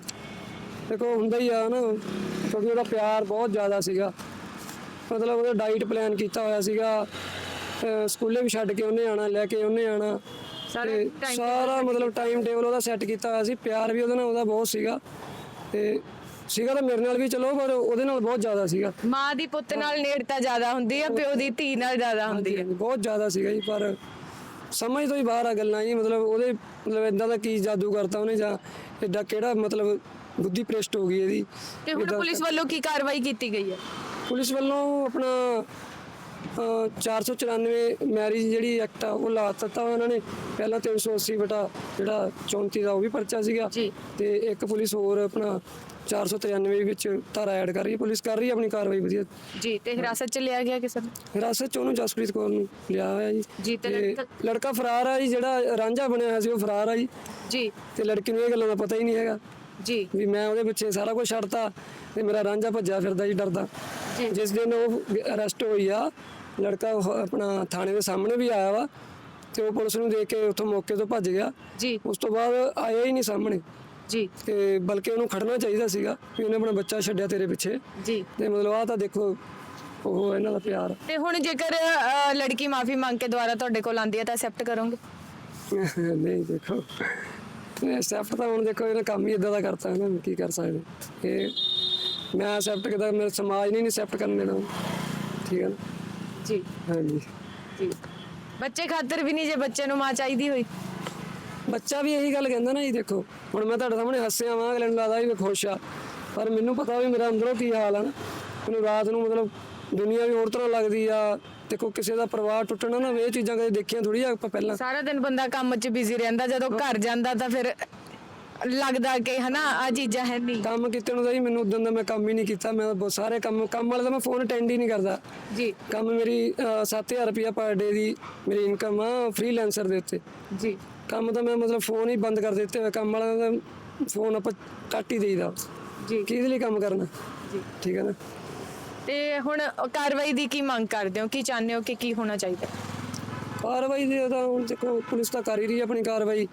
[SPEAKER 2] ਦੇਖੋ ਹੁੰਦਾ ਹੀ ਆ ਨਾ ਕਿਉਂਕਿ ਉਹਦਾ ਪਿਆਰ ਬਹੁਤ ਜ਼ਿਆਦਾ ਸੀਗਾ। ਮਤਲਬ ਉਹਦਾ ਡਾਈਟ ਪਲਾਨ ਕੀਤਾ ਹੋਇਆ ਸੀਗਾ। ਸਕੂਲੇ ਵੀ ਛੱਡ ਕੇ ਉਹਨੇ ਆਣਾ ਲੈ ਕੇ ਉਹਨੇ ਆਣਾ
[SPEAKER 1] ਸਾਰੇ
[SPEAKER 2] ਮਤਲਬ ਟਾਈਮ ਟੇਬਲ ਉਹਦਾ ਸੈੱਟ ਕੀਤਾ ਹੋਇਆ ਸੀ। ਪਿਆਰ ਵੀ ਉਹਦੇ ਨਾਲ ਉਹਦਾ ਬਹੁਤ ਸੀਗਾ। ਤੇ ਸੀਗਾ ਤਾਂ ਮੇਰੇ ਨਾਲ ਵੀ ਚਲੋ ਪਰ ਉਹਦੇ ਨਾਲ ਬਹੁਤ ਜ਼ਿਆਦਾ ਸੀਗਾ।
[SPEAKER 1] ਮਾਂ ਦੀ ਪੁੱਤ ਨਾਲ ਨੇੜਤਾ ਜ਼ਿਆਦਾ ਹੁੰਦੀ ਹੈ ਪਿਓ ਦੀ ਧੀ ਨਾਲ ਜ਼ਿਆਦਾ ਹੁੰਦੀ ਹੈ
[SPEAKER 2] ਬਹੁਤ ਜ਼ਿਆਦਾ ਸੀਗਾ ਜੀ ਪਰ ਸਮਝ ਤੋਂ ਹੀ ਬਾਹਰ ਆ ਗੱਲਾਂ ਜੀ। ਮਤਲਬ ਉਹਦੇ ਮਤਲਬ ਇਦਾਂ ਦਾ ਕੀ ਜਾਦੂ ਕਰਤਾ ਉਹਨੇ ਜਾਂ ਐਡਾ ਕਿਹੜਾ ਮਤਲਬ ਬੁੱਧੀ ਪ੍ਰੇਸ਼ਟ ਹੋ ਗਈ ਇਹਦੀ।
[SPEAKER 1] ਤੇ ਹੁਣ ਪੁਲਿਸ ਵੱਲੋਂ ਕੀ ਕਾਰਵਾਈ ਕੀਤੀ ਗਈ ਹੈ?
[SPEAKER 2] ਪੁਲਿਸ ਵੱਲੋਂ ਆਪਣਾ ਅਹ, 494 ਮੈਰਿਜ ਜਿਹੜੀ ਐਕਟ ਆ ਉਹ ਲਾ ਦਿੱਤਾ ਉਹਨਾਂ ਨੇ। ਪਹਿਲਾਂ 380 ਬਟਾ ਜਿਹੜਾ 34 ਦਾ ਉਹ ਵੀ ਪਰਚਾ ਸੀਗਾ।
[SPEAKER 1] ਜੀ।
[SPEAKER 2] ਤੇ ਇੱਕ ਪੁਲਿਸ ਹੋਰ ਆਪਣਾ 493 ਵਿੱਚ ਧਾਰਾ ਐਡ ਕਰ ਰਹੀ ਹੈ। ਪੁਲਿਸ ਕਰ ਰਹੀ ਹੈ ਆਪਣੀ ਕਾਰਵਾਈ ਵਧੀਆ।
[SPEAKER 1] ਜੀ ਤੇ ਹਿਰਾਸਤ ਚ ਲਿਆ ਗਿਆ ਕਿਸੇ ਨੂੰ?
[SPEAKER 2] ਹਿਰਾਸਤ ਚ ਉਹਨੂੰ ਜਸਪ੍ਰੀਤ ਕੌਰ ਨੂੰ ਲਿਆ ਹੋਇਆ ਜੀ।
[SPEAKER 1] ਜੀ, ਤੇ
[SPEAKER 2] ਤੇ
[SPEAKER 1] ਲੜਕਾ-
[SPEAKER 2] ਲੜਕਾ ਫਰਾਰ ਆ ਜੀ ਜਿਹੜਾ ਰਾਂਝਾ ਬਣਿਆ ਹੋਇਆ ਸੀ ਉਹ ਫਰਾਰ ਆ ਜੀ।
[SPEAKER 1] ਜੀ।
[SPEAKER 2] ਤੇ ਲੜਕੀ ਨੂੰ ਇਹ ਗੱਲਾਂ ਦਾ ਪਤਾ ਹੀ ਨਹੀਂ ਹੈਗਾ।
[SPEAKER 1] ਜੀ।
[SPEAKER 2] ਵੀ ਮੈਂ ਉਹਦੇ ਪਿੱਛੇ ਸਾਰਾ ਕੁਝ ਛੱਡਤਾ ਤੇ ਮੇਰਾ ਰਾਂਝਾ ਭੱਜਿਆ ਫਿਰਦਾ ਜੀ ਡਰਦਾ।
[SPEAKER 1] ਜੀ।
[SPEAKER 2] ਜਿਸ ਦਿਨ ਉਹ ਅਰੈਸਟ ਹੋਈ ਆ ਲੜਕਾ ਉਹ ਆਪਣਾ ਥਾਣੇ ਦੇ ਸਾਹਮਣੇ ਵੀ ਆਇਆ ਵਾ ਤੇ ਉਹ ਪੁਲਿਸ ਨੂੰ ਦੇਖ ਕੇ ਉੱਥੋਂ ਮੌਕੇ ਤੋਂ ਭੱਜ ਗਿਆ।
[SPEAKER 1] ਜੀ।
[SPEAKER 2] ਉਸ ਤੋਂ ਬਾਅਦ ਆਇਆ ਹੀ ਨਹੀਂ ਸਾਹਮਣੇ।
[SPEAKER 1] ਜੀ।
[SPEAKER 2] ਤੇ ਬਲਕਿ ਉਹਨੂੰ ਖੜਨਾ ਚਾਹੀਦਾ ਸੀਗਾ ਵੀ ਉਹਨੇ ਆਪਣਾ ਬੱਚਾ ਛੱਡਿਆ ਤੇਰੇ ਪਿੱਛੇ।
[SPEAKER 1] ਜੀ।
[SPEAKER 2] ਤੇ ਮਤਲਬ ਆ ਤਾਂ ਦੇਖੋ ਉਹ ਇਹਨਾਂ ਦਾ ਪਿਆਰ।
[SPEAKER 1] ਤੇ ਹੁਣ ਜੇਕਰ ਅ, ਲੜਕੀ ਮਾਫੀ ਮੰਗ ਕੇ ਦੁਬਾਰਾ ਤੁਹਾਡੇ ਕੋਲ ਆਂਦੀ ਹੈ ਤਾਂ ਐਕਸੈਪਟ ਕਰੋਗੇ?
[SPEAKER 2] ਨਹੀਂ ਦੇਖੋ। ਐਕਸੈਪਟ ਤਾਂ ਹੁਣ ਦੇਖੋ ਇਹਨੇ ਕੰਮ ਹੀ ਇਦਾਂ ਦਾ ਕਰਤਾ ਹੈ ਨਾ ਕੀ ਕਰ ਸਕਦੇ? ਇਹ ਮੈਂ ਐਕਸੈਪਟ ਕਰਦਾ ਮੇਰਾ ਸਮਾਜ ਨਹੀਂ ਐਕਸੈਪਟ ਕਰਨ ਦੇਣਾ। ਠੀਕ ਹੈ ਨਾ?
[SPEAKER 1] ਜੀ।
[SPEAKER 2] ਹਾਂਜੀ।
[SPEAKER 1] ਜੀ। ਬੱਚੇ ਖਾਤਰ ਵੀ ਨਹੀਂ ਜੇ ਬੱਚੇ ਨੂੰ ਮਾਂ ਚਾਹੀਦੀ ਹੋਈ।
[SPEAKER 2] ਬੱਚਾ ਵੀ ਇਹੀ ਗੱਲ ਕਹਿੰਦਾ ਨਾ ਜੀ ਦੇਖੋ। ਹੁਣ ਮੈਂ ਤੁਹਾਡੇ ਸਾਹਮਣੇ ਹੱਸਿਆ ਵਾਂ ਅਗਲੇ ਨੂੰ ਲੱਗਦਾ ਵੀ ਮੈਂ ਖੁਸ਼ ਆ। ਪਰ ਮੈਨੂੰ ਪਤਾ ਵੀ ਮੇਰਾ ਅੰਦਰੋਂ ਕੀ ਹਾਲ ਆ ਨਾ। ਮੈਨੂੰ ਰਾਤ ਨੂੰ ਮਤਲਬ ਦੁਨੀਆ ਵੀ ਹੋਰ ਤਰ੍ਹਾਂ ਲੱਗਦੀ ਆ। ਦੇਖੋ ਕਿਸੇ ਦਾ ਪਰਿਵਾਰ ਟੁੱਟਣਾ ਨਾ ਇਹ ਚੀਜ਼ਾਂ ਕਦੇ ਦੇਖੀਆਂ ਥੋੜੀ ਆ ਆਪਾਂ ਪਹਿਲਾਂ।
[SPEAKER 1] ਸਾਰਾ ਦਿਨ ਬੰਦਾ ਕੰਮ 'ਚ ਬਿਜ਼ੀ ਰਹਿੰਦਾ ਜਦੋਂ ਘਰ ਜਾਂਦਾ ਤਾਂ ਫਿਰ ਲੱਗਦਾ ਕਿ ਹਨਾ ਆ ਚੀਜ਼ਾਂ ਹੈ ਨਹੀਂ।
[SPEAKER 2] ਕੰਮ ਕੀਤੇ ਨੂੰ ਤਾਂ ਜੀ ਮੈਨੂੰ ਉਦੋਂ ਦਾ ਮੈਂ ਕੰਮ ਹੀ ਨਹੀਂ ਕੀਤਾ ਮੈਂ ਬਹੁਤ ਸਾਰੇ ਕੰਮ ਕੰਮ ਵਾਲੇ ਤਾਂ ਮੈਂ ਫੋਨ ਅਟੈਂਡ ਹੀ ਨਹੀਂ ਕਰਦਾ।
[SPEAKER 1] ਜੀ।
[SPEAKER 2] ਕੰਮ ਮੇਰੀ ਅਹ, 7000 ਰੁਪਇਆ ਪਰ ਡੇ ਦੀ ਮੇਰੀ ਇਨਕਮ ਆ ਫ੍ਰੀਲੈਂਸਰ ਦੇ ਉੱਤੇ।
[SPEAKER 1] ਜੀ।
[SPEAKER 2] ਕੰਮ ਤਾਂ ਮੈਂ ਮਤਲਬ ਫੋਨ ਹੀ ਬੰਦ ਕਰ ਦਿੱਤੇ ਹੋਏ ਕੰਮ ਵਾਲਾ ਦਾ ਫੋਨ ਆਪਾਂ ਕੱਟ ਹੀ ਦੇਈਦਾ।
[SPEAKER 1] ਜੀ।
[SPEAKER 2] ਕਿਹਦੇ ਲਈ ਕੰਮ ਕਰਨਾ?
[SPEAKER 1] ਜੀ।
[SPEAKER 2] ਠੀਕ ਹੈ ਨਾ?
[SPEAKER 1] ਤੇ ਹੁਣ ਕਾਰਵਾਈ ਦੀ ਕੀ ਮੰਗ ਕਰਦੇ ਹੋ? ਕੀ ਚਾਹੁੰਦੇ ਹੋ ਕਿ ਕੀ ਹੋਣਾ ਚਾਹੀਦਾ?
[SPEAKER 2] ਕਾਰਵਾਈ ਦੇ ਤਾਂ ਹੁਣ ਦੇਖੋ ਪੁਲਿਸ ਤਾਂ ਕਰ ਹੀ ਰਹੀ ਹੈ ਆਪਣੀ ਕਾਰਵਾਈ।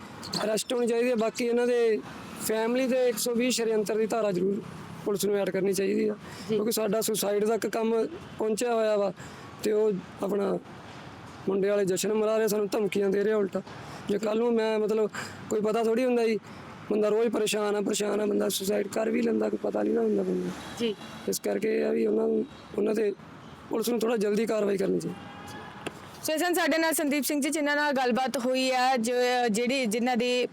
[SPEAKER 2] ਅਰੈਸਟ ਹੋਣੀ ਚਾਹੀਦੀ ਹੈ ਬਾਕੀ ਇਹਨਾਂ ਦੇ ਫੈਮਿਲੀ ਦੇ 120 ਸ਼ਰੀਅੰਤਰ ਦੀ ਧਾਰਾ ਜ਼ਰੂਰ ਪੁਲਿਸ ਨੂੰ ਐਡ ਕਰਨੀ ਚਾਹੀਦੀ ਆ ਕਿਉਂਕਿ ਸਾਡਾ ਸੁਸਾਈਡ ਤੱਕ ਕੰਮ ਪਹੁੰਚਿਆ ਹੋਇਆ ਵਾ ਤੇ ਉਹ ਆਪਣਾ ਮੁੰਡੇ ਵਾਲੇ ਜਸ਼ਨ ਮਰਾ ਰਹੇ ਸਾਨੂੰ ਧਮਕੀਆਂ ਦੇ ਰਹੇ ਉਲਟਾ। ਜੇ ਕੱਲ ਨੂੰ ਮੈਂ ਮਤਲਬ ਕੋਈ ਪਤਾ ਥੋੜੀ ਹੁੰਦਾ ਜੀ ਬੰਦਾ ਰੋਜ਼ ਪਰੇਸ਼ਾਨ ਆ ਪਰੇਸ਼ਾਨ ਆ ਬੰਦਾ ਸੁਸਾਈਡ ਕਰ ਵੀ ਲੈਂਦਾ ਕੋਈ ਪਤਾ ਨਹੀਂ ਨਾ ਹੁੰਦਾ ਬੰਦਾ।
[SPEAKER 1] ਜੀ।
[SPEAKER 2] ਇਸ ਕਰਕੇ ਇਹ ਆ ਵੀ ਉਹਨਾਂ ਨੂੰ ਉਹਨਾਂ ਤੇ ਪੁਲਿਸ ਨੂੰ ਥੋੜਾ ਜਲਦੀ ਕਾਰਵਾਈ ਕਰਨੀ ਚਾਹੀਦੀ।
[SPEAKER 1] ਸੋ ਇਸ ਨਾਲ ਸਾਡੇ ਨਾਲ ਸੰਦੀਪ ਸਿੰਘ ਜੀ, ਜਿਨ੍ਹਾਂ ਨਾਲ ਗੱਲਬਾਤ ਹੋਈ ਹੈ ਜੋ, ਜਿਹੜੀ, ਜਿਨ੍ਹਾਂ ਦੀ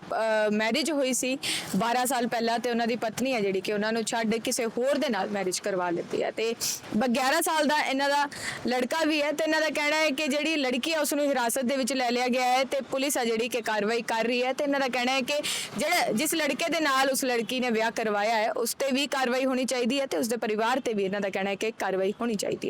[SPEAKER 1] ਮੈਰਿਜ ਹੋਈ ਸੀ 12 ਸਾਲ ਪਹਿਲਾਂ ਤੇ ਉਹਨਾਂ ਦੀ ਪਤਨੀ ਹੈ ਜਿਹੜੀ ਕਿ ਉਹਨਾਂ ਨੂੰ ਛੱਡ ਕਿਸੇ ਹੋਰ ਦੇ ਨਾਲ ਮੈਰਿਜ ਕਰਵਾ ਲਿੱਤੀ ਹੈ ਤੇ ਬ- 11 ਸਾਲ ਦਾ ਇਹਨਾਂ ਦਾ ਲੜਕਾ ਵੀ ਹੈ ਤੇ ਇਹਨਾਂ ਦਾ ਕਹਿਣਾ ਹੈ ਕਿ ਜਿਹੜੀ ਲੜਕੀ ਹੈ ਉਸ ਨੂੰ ਹਿਰਾਸਤ ਦੇ ਵਿੱਚ ਲੈ ਲਿਆ ਗਿਆ ਹੈ ਤੇ ਪੁਲਿਸ ਆ ਜਿਹੜੀ ਕਿ ਕਾਰਵਾਈ ਕਰ ਰਹੀ ਹੈ ਤੇ ਇਹਨਾਂ ਦਾ ਕਹਿਣਾ ਹੈ ਕਿ ਜਿਹੜਾ, ਜਿਸ ਲੜਕੇ ਦੇ ਨਾਲ ਉਸ ਲੜਕੀ ਨੇ ਵਿਆਹ ਕਰਵਾਇਆ ਹੈ, ਉਸ ਤੇ ਵੀ ਕਾਰਵਾਈ ਹੋਣੀ ਚਾਹੀਦੀ ਹੈ ਤੇ ਉਸ ਦੇ ਪਰਿਵਾਰ ਤੇ ਵੀ ਇਹਨਾਂ ਦਾ ਕਹਿਣਾ ਹੈ ਕਿ ਕਾਰਵਾਈ ਹੋਣੀ ਚਾਹੀਦੀ ਹੈ।